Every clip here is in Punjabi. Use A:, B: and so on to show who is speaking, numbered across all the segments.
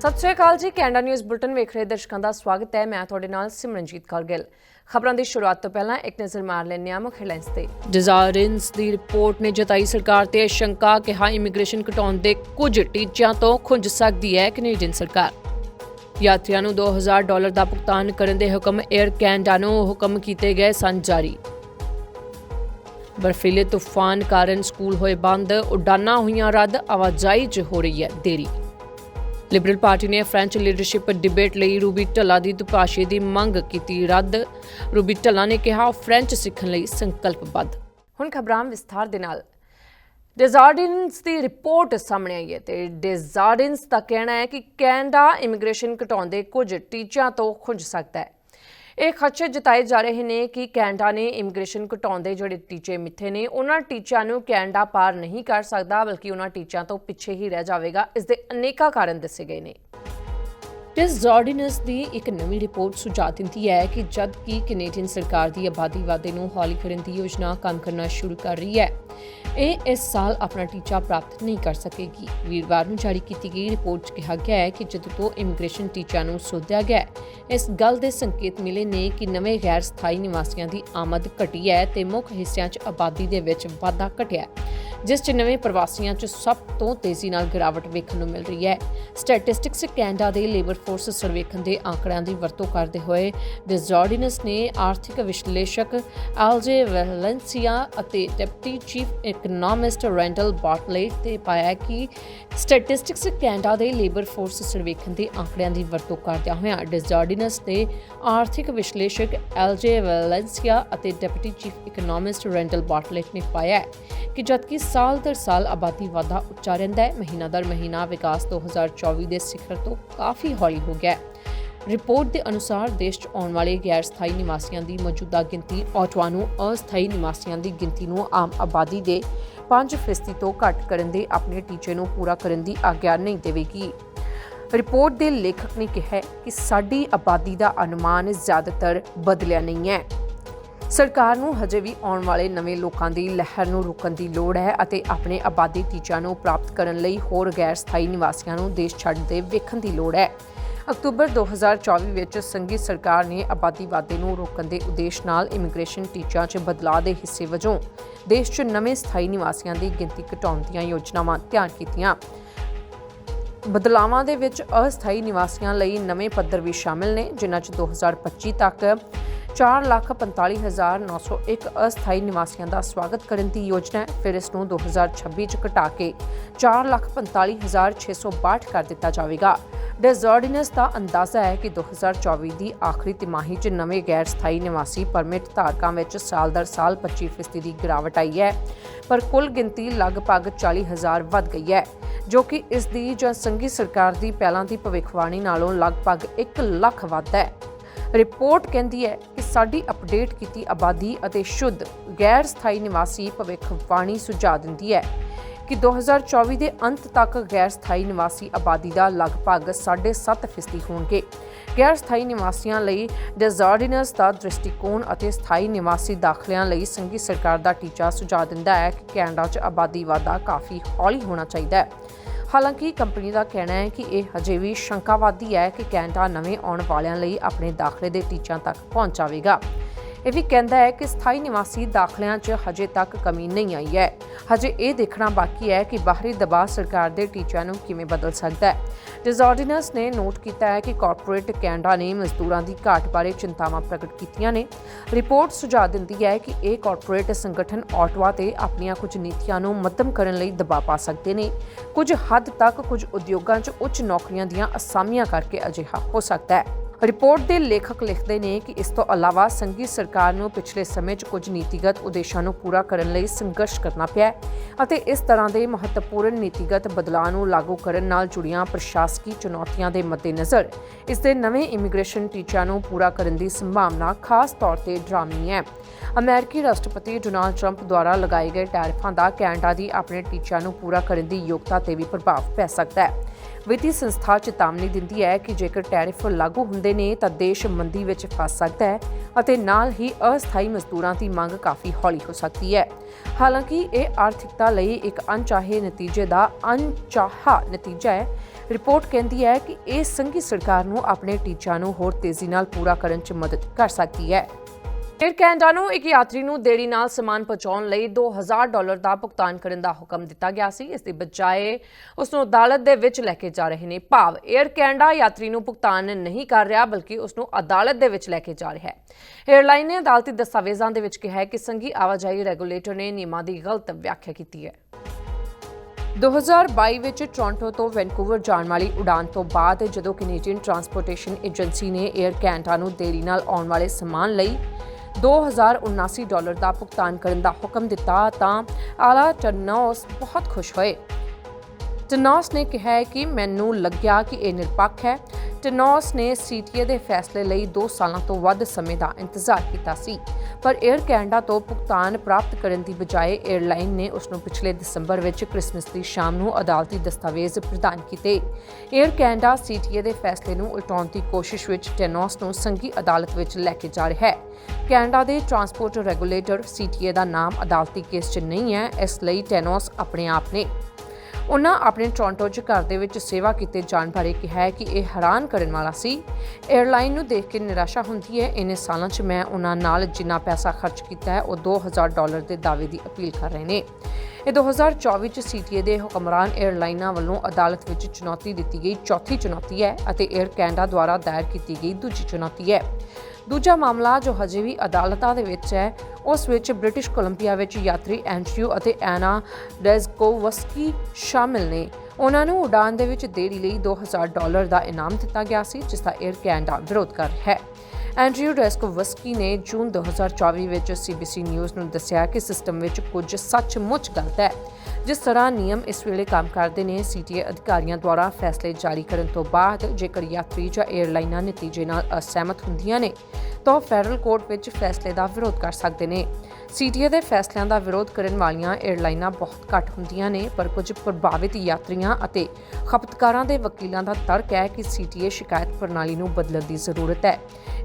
A: ਸਤਿ ਸ਼੍ਰੀ ਅਕਾਲ ਜੀ, ਕੈਨੇਡਾ ਨਿਊਜ਼ ਬੁਲਟਨ ਵੇਖ ਰਹੇ ਦਰਸ਼ਕਾਂ ਦਾ ਸਵਾਗਤ ਹੈ। ਮੈਂ ਤੁਹਾਡੇ ਨਾਲ ਸਿਮਰਨਜੀਤ ਕੌਰ ਖਬਰਾਂ ਦੀ ਸ਼ੁਰੂਆਤ ਤੋਂ ਪਹਿਲਾਂ ਇੱਕ ਨਜ਼ਰ ਮਾਰ ਲੈਂਦੇ ਹਾਂ ਮੁੱਖ ਹੈਡਲਾਈਨਸ ਤੇ। ਡਿਜ਼ਾਇਰੈਂਸ ਦੀ ਰਿਪੋਰਟ ਨੇ ਜਤਾਈ ਸਰਕਾਰ ਤੇ ਸ਼ੰਕਾ ਕਿ ਹਾਂ, ਇਮੀਗ੍ਰੇਸ਼ਨ ਘਟਾਉਣ ਦੇ ਕੁਝ ਟੀਚਿਆਂ ਤੋਂ ਖੁੰਝ ਸਕਦੀ ਹੈ ਕੈਨੇਡੀਅਨ ਸਰਕਾਰ। ਯਾਤਰੀਆਂ ਨੂੰ 2000 ਡਾਲਰ ਦਾ ਭੁਗਤਾਨ ਕਰਨ ਦੇ ਹੁਕਮ 에ਅਰ ਕੈਨੇਡਾ ਨੂੰ ਹੁਕਮ ਕੀਤੇ ਗਏ ਸਨ ਜਾਰੀ। ਬਰਫੀਲੇ ਤੂਫਾਨ ਕਾਰਨ ਸਕੂਲ ਹੋਏ ਬੰਦ ਉਡਾਨਾਂ ਹੋਈਆਂ ਰੱਦ, ਆਵਾਜਾਈ 'ਚ ਹੋ ਰਹੀ ਹੈ ਦੇਰੀ। ਲਿਬਰਲ ਪਾਰਟੀ ਨੇ ਫ੍ਰੈਂਚ ਲੀਡਰਸ਼ਿਪ ਡਿਬੇਟ ਲਈ ਰੂਬੀ ਢੱਲਾ ਦੀ ਦੁਭਾਸ਼ੇ ਦੀ ਮੰਗ ਕੀਤੀ ਰੱਦ। ਰੂਬੀ ਢੱਲਾ ਨੇ ਕਿਹਾ ਉਹ ਫ੍ਰੈਂਚ ਸਿੱਖਣ ਲਈ ਸੰਕਲਪਬੱਧ। ਹੁਣ ਖਬਰਾਂ ਵਿਸਥਾਰ ਦੇ ਨਾਲ। ਡਿਜ਼ਾਰਡਿਨਸ ਦੀ ਰਿਪੋਰਟ ਸਾਹਮਣੇ ਆਈ ਹੈ ਤੇ ਡਿਜ਼ਾਰਡਿਨਸ ਦਾ ਕਹਿਣਾ ਹੈ ਕਿ ਕੈਨੇਡਾ ਇਮੀਗ੍ਰੇਸ਼ਨ ਘਟਾਉਂਦੇ ਕੁਝ ਟੀਚਿਆਂ ਤੋਂ ਖੁੰਝ ਸਕਦਾ ਹੈ। ਇਹ ਖਦਸ਼ੇ ਜਤਾਏ ਜਾ ਰਹੇ ਨੇ ਕਿ ਕੈਨੇਡਾ ਨੇ ਇਮੀਗ੍ਰੇਸ਼ਨ ਘਟਾਉਣ ਦੇ ਜਿਹੜੇ ਟੀਚੇ ਮਿੱਥੇ ਨੇ, ਉਹਨਾਂ ਟੀਚਿਆਂ ਨੂੰ ਕੈਨੇਡਾ ਪਾਰ ਨਹੀਂ ਕਰ ਸਕਦਾ, ਬਲਕਿ ਉਹਨਾਂ ਟੀਚਿਆਂ ਤੋਂ ਪਿੱਛੇ ਹੀ ਰਹਿ ਜਾਵੇਗਾ। ਇਸ ਦੇ ਅਨੇਕਾਂ ਕਾਰਨ ਦੱਸੇ ਗਏ ਨੇ। ਡਿਸਆਰਡਿਨੈਂਸ ਦੀ ਇੱਕ ਨਵੀਂ ਰਿਪੋਰਟ ਸੁਝਾਅ ਦਿੰਦੀ ਹੈ ਕਿ ਜਦ ਕਿ ਕੈਨੇਡੀਅਨ ਸਰਕਾਰ ਦੀ ਆਬਾਦੀ ਵਾਧੇ ਨੂੰ ਹੌਲੀ ਕਰਨ ਦੀ ਯੋਜਨਾ ਕੰਮ ਕਰਨਾ ਸ਼ੁਰੂ ਕਰ ਰਹੀ ਹੈ ਇਹ ਇਸ ਸਾਲ ਆਪਣਾ ਟੀਚਾ ਪ੍ਰਾਪਤ ਨਹੀਂ ਕਰ ਸਕੇਗੀ। ਵੀਰਵਾਰ ਨੂੰ ਜਾਰੀ ਕੀਤੀ ਗਈ ਰਿਪੋਰਟ 'ਚ ਕਿਹਾ ਗਿਆ ਹੈ ਕਿ ਜਦੋਂ ਤੋਂ ਇਮੀਗ੍ਰੇਸ਼ਨ ਟੀਚਾ ਨੂੰ ਸੋਧਿਆ ਗਿਆ ਇਸ ਗੱਲ ਦੇ ਸੰਕੇਤ ਮਿਲੇ ਨੇ ਕਿ ਨਵੇਂ ਗੈਰ ਸਥਾਈ ਨਿਵਾਸੀਆਂ ਦੀ ਆਮਦ ਘਟੀ ਹੈ ਤੇ ਮੁੱਖ ਹਿੱਸਿਆਂ 'ਚ ਆਬਾਦੀ ਦੇ ਵਿੱਚ ਵਾਧਾ ਘਟਿਆ ਹੈ। ਜਿਸ 'ਚ ਨਵੇਂ ਪ੍ਰਵਾਸੀਆਂ 'ਚ ਸਭ ਤੋਂ ਤੇਜ਼ੀ ਨਾਲ ਗਿਰਾਵਟ ਵੇਖਣ ਨੂੰ ਮਿਲ ਰਹੀ ਹੈ। ਸਟੈਟਿਸਟਿਕਸ ਕੈਨੇਡਾ ਦੇ ਲੇਬਰ ਫੋਰਸ ਸਰਵੇਖਣ ਦੇ ਆંકੜਿਆਂ ਦੀ ਵਰਤੋਂ ਕਰਦੇ ਹੋਏ ਡਿਜ਼ਾਰਡਿਨਸ ਨੇ ਆਰਥਿਕ ਵਿਸ਼ਲੇਸ਼ਕ ਐਲਜੇ ਵੈਲੈਂਸੀਆ ਅਤੇ deputy chief economist Randall Bartlett ਤੇ ਪਾਇਆ ਕਿ ਸਟੈਟਿਸਟਿਕਸ ਕੈਨੇਡਾ ਦੇ ਲੇਬਰ ਫੋਰਸ ਸਰਵੇਖਣ ਦੇ ਆંકੜਿਆਂ ਦੀ ਵਰਤੋਂ ਕਰਦਿਆਂ ਹੋਇਆਂ ਡਿਜ਼ਾਰਡਿਨਸ ਦੇ ਆਰਥਿਕ ਵਿਸ਼ਲੇਸ਼ਕ ਐਲਜੇ ਵੈਲੈਂਸੀਆ ਅਤੇ deputy chief economist Randall Bartlett ਨੇ ਪਾਇਆ ਕਿ ਜਦਕਿ ਸਾਲ ਦਰ ਸਾਲ ਆਬਾਦੀ ਵਾਧਾ ਉੱਚਾ ਰਹਿੰਦਾ ਹੈ। ਮਹੀਨਾ ਦਰ ਮਹੀਨਾ ਵਿਕਾਸ 2024 ਦੇ ਸਿਖਰ ਤੋਂ ਕਾਫੀ ਹੌਲੀ ਹੋ ਗਿਆ ਹੈ। ਰਿਪੋਰਟ ਦੇ ਅਨੁਸਾਰ ਦੇਸ਼ 'ਚ ਆਉਣ ਵਾਲੇ ਗੈਰ ਸਥਾਈ ਨਿਵਾਸੀਆਂ ਦੀ ਮੌਜੂਦਾ ਗਿਣਤੀ ਔਟਵਾ ਨੂੰ ਅਸਥਾਈ ਨਿਵਾਸੀਆਂ ਦੀ ਗਿਣਤੀ ਨੂੰ ਆਮ ਆਬਾਦੀ ਦੇ 5% ਤੋਂ ਘੱਟ ਕਰਨ ਦੇ ਆਪਣੇ ਟੀਚੇ ਨੂੰ ਪੂਰਾ ਕਰਨ ਦੀ ਆਗਿਆ ਨਹੀਂ ਦੇਵੇਗੀ। ਰਿਪੋਰਟ ਦੇ ਲੇਖਕ ਨੇ ਕਿਹਾ ਕਿ ਸਾਡੀ ਆਬਾਦੀ ਦਾ ਅਨੁਮਾਨ ਜ਼ਿਆਦਾਤਰ ਬਦਲਿਆ ਨਹੀਂ ਹੈ। ਸਰਕਾਰ ਨੂੰ ਹਜੇ ਵੀ ਆਉਣ ਵਾਲੇ ਨਵੇਂ ਲੋਕਾਂ ਦੀ ਲਹਿਰ ਨੂੰ ਰੋਕਣ ਦੀ ਲੋੜ ਹੈ ਅਤੇ ਆਪਣੇ ਆਬਾਦੀ ਟੀਚਿਆਂ ਨੂੰ ਪ੍ਰਾਪਤ ਕਰਨ ਲਈ ਹੋਰ ਗੈਰ ਸਥਾਈ ਨਿਵਾਸੀਆਂ ਨੂੰ ਦੇਸ਼ ਛੱਡਦੇ ਵੇਖਣ ਦੀ ਲੋੜ ਹੈ। ਅਕਤੂਬਰ 2024 ਵਿੱਚ ਸੰਘੀ ਸਰਕਾਰ ਨੇ ਆਬਾਦੀ ਵਾਧੇ ਨੂੰ ਰੋਕਣ ਦੇ ਉਦੇਸ਼ ਨਾਲ ਇਮੀਗ੍ਰੇਸ਼ਨ ਟੀਚਿਆਂ 'ਚ ਬਦਲਾਅ ਦੇ ਹਿੱਸੇ ਵਜੋਂ ਦੇਸ਼ 'ਚ ਨਵੇਂ ਸਥਾਈ ਨਿਵਾਸੀਆਂ ਦੀ ਗਿਣਤੀ ਘਟਾਉਣ ਦੀਆਂ ਯੋਜਨਾਵਾਂ ਤਿਆਰ ਕੀਤੀਆਂ। ਬਦਲਾਵਾਂ ਦੇ ਵਿੱਚ ਅਸਥਾਈ ਨਿਵਾਸੀਆਂ ਲਈ ਨਵੇਂ ਪੱਧਰ ਵੀ ਸ਼ਾਮਿਲ ਨੇ, ਜਿਨ੍ਹਾਂ 'ਚ 2025 ਤੱਕ 445901 ਅਸਥਾਈ ਨਿਵਾਸੀਆਂ ਦਾ ਸਵਾਗਤ ਕਰਨ ਦੀ ਯੋਜਨਾ ਹੈ। ਫਿਰ ਇਸ ਨੂੰ 2026 'ਚ ਘਟਾ ਕੇ 445662 ਕਰ ਦਿੱਤਾ ਜਾਵੇਗਾ। ਡਿਜ਼ਾਰਡਿਨਸ ਦਾ ਅੰਦਾਜ਼ਾ ਹੈ ਕਿ 2024 ਦੀ ਆਖਰੀ ਤਿਮਾਹੀ 'ਚ ਨਵੇਂ ਗੈਰ ਸਥਾਈ ਨਿਵਾਸੀ ਪਰਮਿਟ ਧਾਰਕਾਂ ਵਿੱਚ ਸਾਲ ਦਰ ਸਾਲ 25% ਦੀ ਗਿਰਾਵਟ ਆਈ ਹੈ, ਪਰ ਕੁੱਲ ਗਿਣਤੀ ਲਗਭਗ 40000 ਵੱਧ ਗਈ ਹੈ, ਜੋ ਕਿ ਇਸ ਦੀ ਜਾਂ ਸੰਘੀ ਸਰਕਾਰ ਦੀ ਪਹਿਲਾਂ ਦੀ ਭਵਿੱਖਬਾਣੀ ਨਾਲੋਂ ਲਗਭਗ 1 ਲੱਖ ਵੱਧ ਹੈ। ਰਿਪੋਰਟ ਕਹਿੰਦੀ ਹੈ ਕਿ ਸਾਡੀ ਅਪਡੇਟ ਕੀਤੀ ਆਬਾਦੀ ਅਤੇ ਸ਼ੁੱਧ ਗੈਰ ਸਥਾਈ ਨਿਵਾਸੀ ਭਵਿੱਖਬਾਣੀ ਸੁਝਾਅ ਦਿੰਦੀ ਹੈ ਕਿ 2024 ਦੇ ਅੰਤ ਤੱਕ ਗੈਰ ਸਥਾਈ ਨਿਵਾਸੀ ਆਬਾਦੀ ਦਾ ਲਗਭਗ 7.5% ਹੋਣਗੇ। ਗੈਰ ਸਥਾਈ ਨਿਵਾਸੀਆਂ ਲਈ ਡਿਜ਼ਾਰਡਿਨਸ ਦਾ ਦ੍ਰਿਸ਼ਟੀਕੋਣ ਅਤੇ ਸਥਾਈ ਨਿਵਾਸੀ ਦਾਖਲਿਆਂ ਲਈ ਸੰਘੀ ਸਰਕਾਰ ਦਾ ਟੀਚਾ ਸੁਝਾਅ ਦਿੰਦਾ ਹੈ ਕਿ ਕੈਨੇਡਾ 'ਚ ਆਬਾਦੀ ਵਾਧਾ ਕਾਫੀ ਹੌਲੀ ਹੋਣਾ ਚਾਹੀਦਾ ਹੈ। ਹਾਲਾਂਕਿ ਕੰਪਨੀ ਦਾ ਕਹਿਣਾ ਹੈ ਕਿ ਇਹ ਹਜੇ ਵੀ ਸ਼ੰਕਾਵਾਦੀ ਹੈ ਕਿ ਕੈਨੇਡਾ ਨਵੇਂ ਆਉਣ ਵਾਲਿਆਂ ਲਈ ਆਪਣੇ ਦਾਖਲੇ ਦੇ ਟੀਚਿਆਂ ਤੱਕ ਪਹੁੰਚਾਵੇਗਾ ਇਹ ਵੀ ਕਹਿੰਦਾ ਹੈ ਕਿ ਸਥਾਈ ਨਿਵਾਸੀ ਦਾਖਲਿਆਂ 'ਚ ਹਜੇ ਤੱਕ ਕਮੀ ਨਹੀਂ ਆਈ ਹੈ। ਹਜੇ ਇਹ ਦੇਖਣਾ ਬਾਕੀ ਹੈ ਕਿ ਬਾਹਰੀ ਦਬਾਅ ਸਰਕਾਰ ਦੇ ਟੀਚਿਆਂ ਨੂੰ ਕਿਵੇਂ ਬਦਲ ਸਕਦਾ ਹੈ। ਡਿਜ਼ਾਰਡਿਨਸ ਨੇ ਨੋਟ ਕੀਤਾ ਹੈ ਕਿ ਕਾਰਪੋਰੇਟ ਕੈਨੇਡਾ ਨੇ ਮਜ਼ਦੂਰਾਂ ਦੀ ਘਾਟ ਬਾਰੇ ਚਿੰਤਾਵਾਂ ਪ੍ਰਗਟ ਕੀਤੀਆਂ ਨੇ। ਰਿਪੋਰਟ ਸੁਝਾਅ ਦਿੰਦੀ ਹੈ ਕਿ ਇਹ ਕਾਰਪੋਰੇਟ ਸੰਗਠਨ ਆਟਵਾ ਤੇ ਆਪਣੀਆਂ ਕੁਝ ਨੀਤੀਆਂ ਨੂੰ ਮੱਧਮ ਕਰਨ ਲਈ ਦਬਾਅ ਪਾ ਸਕਦੇ ਨੇ। ਕੁਝ ਹੱਦ ਤੱਕ ਕੁਝ ਉਦਯੋਗਾਂ 'ਚ ਉੱਚ ਨੌਕਰੀਆਂ ਦੀਆਂ ਅਸਾਮੀਆਂ ਕਰਕੇ ਅਜਿਹਾ ਹੋ ਸਕਦਾ ਹੈ। ਰਿਪੋਰਟ ਦੇ ਲੇਖਕ ਲਿਖਦੇ ਨੇ ਕਿ ਇਸ ਤੋਂ ਇਲਾਵਾ ਸੰਘੀ ਸਰਕਾਰ ਨੂੰ ਪਿਛਲੇ ਸਮੇਂ 'ਚ ਕੁਝ ਨੀਤੀਗਤ ਉਦੇਸ਼ਾਂ ਨੂੰ ਪੂਰਾ ਕਰਨ ਲਈ ਸੰਘਰਸ਼ ਕਰਨਾ ਪਿਆ ਅਤੇ ਇਸ ਤਰ੍ਹਾਂ ਦੇ ਮਹੱਤਵਪੂਰਨ ਨੀਤੀਗਤ ਬਦਲਾਅ ਨੂੰ ਲਾਗੂ ਕਰਨ ਨਾਲ ਜੁੜੀਆਂ ਪ੍ਰਸ਼ਾਸਕੀ ਚੁਣੌਤੀਆਂ ਦੇ ਮੱਦੇਨਜ਼ਰ ਇਸ ਦੇ ਨਵੇਂ ਇਮੀਗ੍ਰੇਸ਼ਨ ਟੀਚਿਆਂ ਨੂੰ ਪੂਰਾ ਕਰਨ ਦੀ ਸੰਭਾਵਨਾ ਖਾਸ ਤੌਰ ਤੇ ਡਰਾਮਣੀ ਹੈ। ਅਮਰੀਕੀ ਰਾਸ਼ਟਰਪਤੀ ਡੋਨਾਲਡ ਟਰੰਪ ਦੁਆਰਾ ਲਗਾਏ ਗਏ ਟੈਰਿਫਾਂ ਦਾ ਕੈਨੇਡਾ ਦੀ ਆਪਣੇ ਟੀਚਿਆਂ ਨੂੰ ਪੂਰਾ ਕਰਨ ਦੀ ਯੋਗਤਾ ਤੇ ਵੀ ਪ੍ਰਭਾਵ ਪੈ ਸਕਦਾ ਹੈ। ਵਿੱਤੀ ਸੰਸਥਾ ਚੇਤਾਵਨੀ ਦਿੰਦੀ ਹੈ ਕਿ ਜੇਕਰ ਟੈਰਿਫ ਲਾਗੂ ਹੁੰਦੇ ਨੇ ਤਾਂ ਦੇਸ਼ ਮੰਦੀ ਵਿੱਚ ਫਸ ਸਕਦਾ ਹੈ ਅਤੇ ਨਾਲ ਹੀ ਅਸਥਾਈ ਮਜ਼ਦੂਰਾਂ ਦੀ ਮੰਗ ਕਾਫੀ ਹੌਲੀ ਹੋ ਸਕਦੀ ਹੈ। ਹਾਲਾਂਕਿ ਇਹ ਆਰਥਿਕਤਾ ਲਈ ਇੱਕ ਅਣਚਾਹੇ ਨਤੀਜੇ ਦਾ ਅਣਚਾਹਾ ਨਤੀਜਾ ਹੈ। ਰਿਪੋਰਟ ਕਹਿੰਦੀ ਹੈ ਕਿ ਇਹ ਸੰਘੀ ਸਰਕਾਰ ਨੂੰ ਆਪਣੇ ਟੀਚਿਆਂ ਨੂੰ ਹੋਰ ਤੇਜ਼ੀ ਨਾਲ ਪੂਰਾ ਕਰਨ 'ਚ ਮਦਦ ਕਰ ਸਕਦੀ ਹੈ। ਏਅਰ ਕੈਨੇਡਾ ਨੂੰ ਇੱਕ ਯਾਤਰੀ ਨੂੰ ਦੇਰੀ ਨਾਲ ਸਮਾਨ ਪਹੁੰਚਾਉਣ ਲਈ 2000 ਡਾਲਰ ਦਾ ਭੁਗਤਾਨ ਕਰਨ ਦਾ ਹੁਕਮ ਦਿੱਤਾ ਗਿਆ ਸੀ। ਇਸ ਦੀ ਬਜਾਏ ਉਸ ਨੂੰ ਅਦਾਲਤ ਦੇ ਵਿੱਚ ਲੈ ਕੇ ਜਾ ਰਹੇ ਨੇ ਭਾਵ। ਏਅਰ ਕੈਨੇਡਾ ਯਾਤਰੀ ਨੂੰ ਭੁਗਤਾਨ ਨਹੀਂ ਕਰ ਰਿਹਾ, ਬਲਕਿ ਉਸ ਨੂੰ ਅਦਾਲਤ ਦੇ ਵਿੱਚ ਲੈ ਕੇ ਜਾ ਰਿਹਾ ਹੈ। ਏਅਰਲਾਈਨ ਨੇ ਅਦਾਲਤੀ ਦਸਤਾਵੇਜ਼ਾਂ ਦੇ ਵਿੱਚ ਕਿਹਾ ਹੈ ਕਿ ਸੰਘੀ ਆਵਾਜਾਈ ਰੈਗੂਲੇਟਰ ਨੇ ਨਿਯਮਾਂ ਦੀ ਗਲਤ ਵਿਆਖਿਆ ਕੀਤੀ ਹੈ। 2022 ਵਿੱਚ ਟੋਰਾਂਟੋ ਤੋਂ ਵੈਨਕੂਵਰ ਜਾਣ ਵਾਲੀ ਉਡਾਨ ਤੋਂ ਬਾਅਦ ਜਦੋਂ ਕੈਨੇਡੀਅਨ ਟਰਾਂਸਪੋਰਟੇਸ਼ਨ ਏਜੰਸੀ ਨੇ ਏਅਰ ਕੈਨੇਡਾ ਨੂੰ ਦੇਰੀ ਨਾਲ ਆਉਣ ਵਾਲੇ ਸਮਾਨ ਲਈ 2079 ਡਾਲਰ ਦਾ ਭੁਗਤਾਨ ਕਰਨ ਦਾ ਹੁਕਮ ਦਿੱਤਾ ਤਾਂ ਆਲਾ ਟਰਨੋਸ ਬਹੁਤ ਖੁਸ਼ ਹੋਏ। ਟਨੌਸ ਨੇ ਕਿਹਾ ਕਿ ਮੈਨੂੰ ਲੱਗਿਆ ਕਿ ਇਹ ਨਿਰਪੱਖ ਹੈ। ਟਨੌਸ ਨੇ ਸੀਟੀਏ ਦੇ ਫੈਸਲੇ ਲਈ 2 ਸਾਲਾਂ ਤੋਂ ਵੱਧ ਸਮੇਂ ਦਾ ਇੰਤਜ਼ਾਰ ਕੀਤਾ ਸੀ। ਪਰ 에ਅਰ ਕੈਨੇਡਾ ਤੋਂ ਭੁਗਤਾਨ ਪ੍ਰਾਪਤ ਕਰਨ ਦੀ ਬਜਾਏ 에ਅਰਲਾਈਨ ਨੇ ਉਸ ਨੂੰ ਪਿਛਲੇ ਦਸੰਬਰ ਵਿੱਚ 크리스마ਸ ਦੀ ਸ਼ਾਮ ਨੂੰ ਅਦਾਲਤੀ ਦਸਤਾਵੇਜ਼ ਪ੍ਰਦਾਨ ਕੀਤੇ। 에ਅਰ ਕੈਨੇਡਾ ਸੀਟੀਏ ਦੇ ਫੈਸਲੇ ਨੂੰ ਉਲਟਾਉਣ ਦੀ ਕੋਸ਼ਿਸ਼ ਵਿੱਚ ਟਨੌਸ ਨੂੰ ਸੰਘੀ ਅਦਾਲਤ ਵਿੱਚ ਲੈ ਕੇ ਜਾ ਰਿਹਾ ਹੈ। ਕੈਨੇਡਾ ਦੇ ਟਰਾਂਸਪੋਰਟ ਰੈਗੂਲੇਟਰ ਸੀਟੀਏ ਦਾ ਨਾਮ ਅਦਾਲਤੀ ਕੇਸ 'ਚ ਨਹੀਂ ਹੈ, ਇਸ ਲਈ ਟੈਨੋਸ ਆਪਣੇ ਆਪ ਨੇ ਉਹਨਾਂ ਆਪਣੇ ਟੋਰਾਂਟੋ 'ਚ ਘਰ ਦੇ ਵਿੱਚ ਸੇਵਾ ਕੀਤੇ ਜਾਣ ਬਾਰੇ ਕਿਹਾ ਕਿ ਇਹ ਹੈਰਾਨ ਕਰਨ ਵਾਲਾ ਸੀ। 에ਅਰਲਾਈਨ ਨੂੰ ਦੇਖ ਕੇ ਨਿਰਾਸ਼ਾ ਹੁੰਦੀ ਹੈ। ਇਨੇ ਸਾਲਾਂ 'ਚ ਮੈਂ ਉਹਨਾਂ ਨਾਲ ਜਿੰਨਾ ਪੈਸਾ ਖਰਚ ਕੀਤਾ ਹੈ, ਉਹ 2000 ਡਾਲਰ ਦੇ ਦਾਅਵੇ ਦੀ ਅਪੀਲ ਕਰ ਰਹੇ ਨੇ। ਇਹ 2024 ਚ ਸੀਟੀਏ ਦੇ ਹੁਕਮਰਾਨ 에ਅਰਲਾਈਨਾਂ ਵੱਲੋਂ ਅਦਾਲਤ ਵਿੱਚ ਚੁਣੌਤੀ ਦਿੱਤੀ ਗਈ। ਚੌਥੀ ਚੁਣੌਤੀ ਹੈ ਅਤੇ 에ਅਰ ਕੈਨੇਡਾ ਦੁਆਰਾ ਦਾਇਰ ਕੀਤੀ ਗਈ ਦੂਜੀ ਚੁਣੌਤੀ ਹੈ। ਦੂਜਾ ਮਾਮਲਾ ਜੋ ਹਜੇ ਵੀ ਅਦਾਲਤਾਂ ਦੇ ਵਿੱਚ ਹੈ, ਉਸ ਵਿੱਚ ਬ੍ਰਿਟਿਸ਼ ਕੋਲੰਬੀਆ ਵਿੱਚ ਯਾਤਰੀ ਐਂਡਰਿਊ ਅਤੇ ਐਨਾ ਡੈਜ਼ਕੋਵਸਕੀ ਸ਼ਾਮਿਲ ਨੇ। ਉਹਨਾਂ ਨੂੰ ਉਡਾਨ ਦੇ ਵਿੱਚ ਦੇਰੀ ਲਈ 2000 ਡਾਲਰ ਦਾ ਇਨਾਮ ਦਿੱਤਾ ਗਿਆ ਸੀ, ਜਿਸ ਦਾ 에ਅਰ ਕੈਨੇਡਾ ਵਿਰੋਧ ਕਰ ਰਿਹਾ ਹੈ। ਐਂਡਰਿਊ ਡੈਸਕੋਵਸਕੀ ਨੇ ਜੂਨ 2024 ਵਿੱਚ ਸੀਬੀਸੀ ਨਿਊਜ਼ ਨੂੰ ਦੱਸਿਆ ਕਿ ਸਿਸਟਮ ਵਿੱਚ ਕੁਝ ਸੱਚਮੁੱਚ ਗਲਤ ਹੈ, ਜਿਸ ਤਰ੍ਹਾਂ ਨਿਯਮ ਇਸ ਵੇਲੇ ਕੰਮ ਕਰਦੇ ਨੇ। ਸੀਟੀਏ ਅਧਿਕਾਰੀਆਂ ਦੁਆਰਾ ਫੈਸਲੇ ਜਾਰੀ ਕਰਨ ਤੋਂ ਬਾਅਦ ਜੇਕਰ ਯਾਤਰੀ ਜਾਂ 에ਅਰਲਾਈਨਾਂ ਨਤੀਜੇ ਨਾਲ ਅਸਹਿਮਤ ਹੁੰਦੀਆਂ ਨੇ ਤਾਂ ਫੈਡਰਲ ਕੋਰਟ ਵਿੱਚ ਫੈਸਲੇ ਦਾ ਵਿਰੋਧ ਕਰ ਸਕਦੇ ਨੇ। ਸੀਟੀਏ ਦੇ ਫੈਸਲਿਆਂ ਦਾ ਵਿਰੋਧ ਕਰਨ ਵਾਲੀਆਂ 에ਅਰਲਾਈਨਾਂ ਬਹੁਤ ਘੱਟ ਹੁੰਦੀਆਂ ਨੇ, ਪਰ ਕੁਝ ਪ੍ਰਭਾਵਿਤ ਯਾਤਰੀਆਂ ਅਤੇ ਖਪਤਕਾਰਾਂ ਦੇ ਵਕੀਲਾਂ ਦਾ ਤਰਕ ਹੈ ਕਿ ਸੀਟੀਏ ਸ਼ਿਕਾਇਤ ਪ੍ਰਣਾਲੀ ਨੂੰ ਬਦਲਣ ਦੀ ਜ਼ਰੂਰਤ ਹੈ।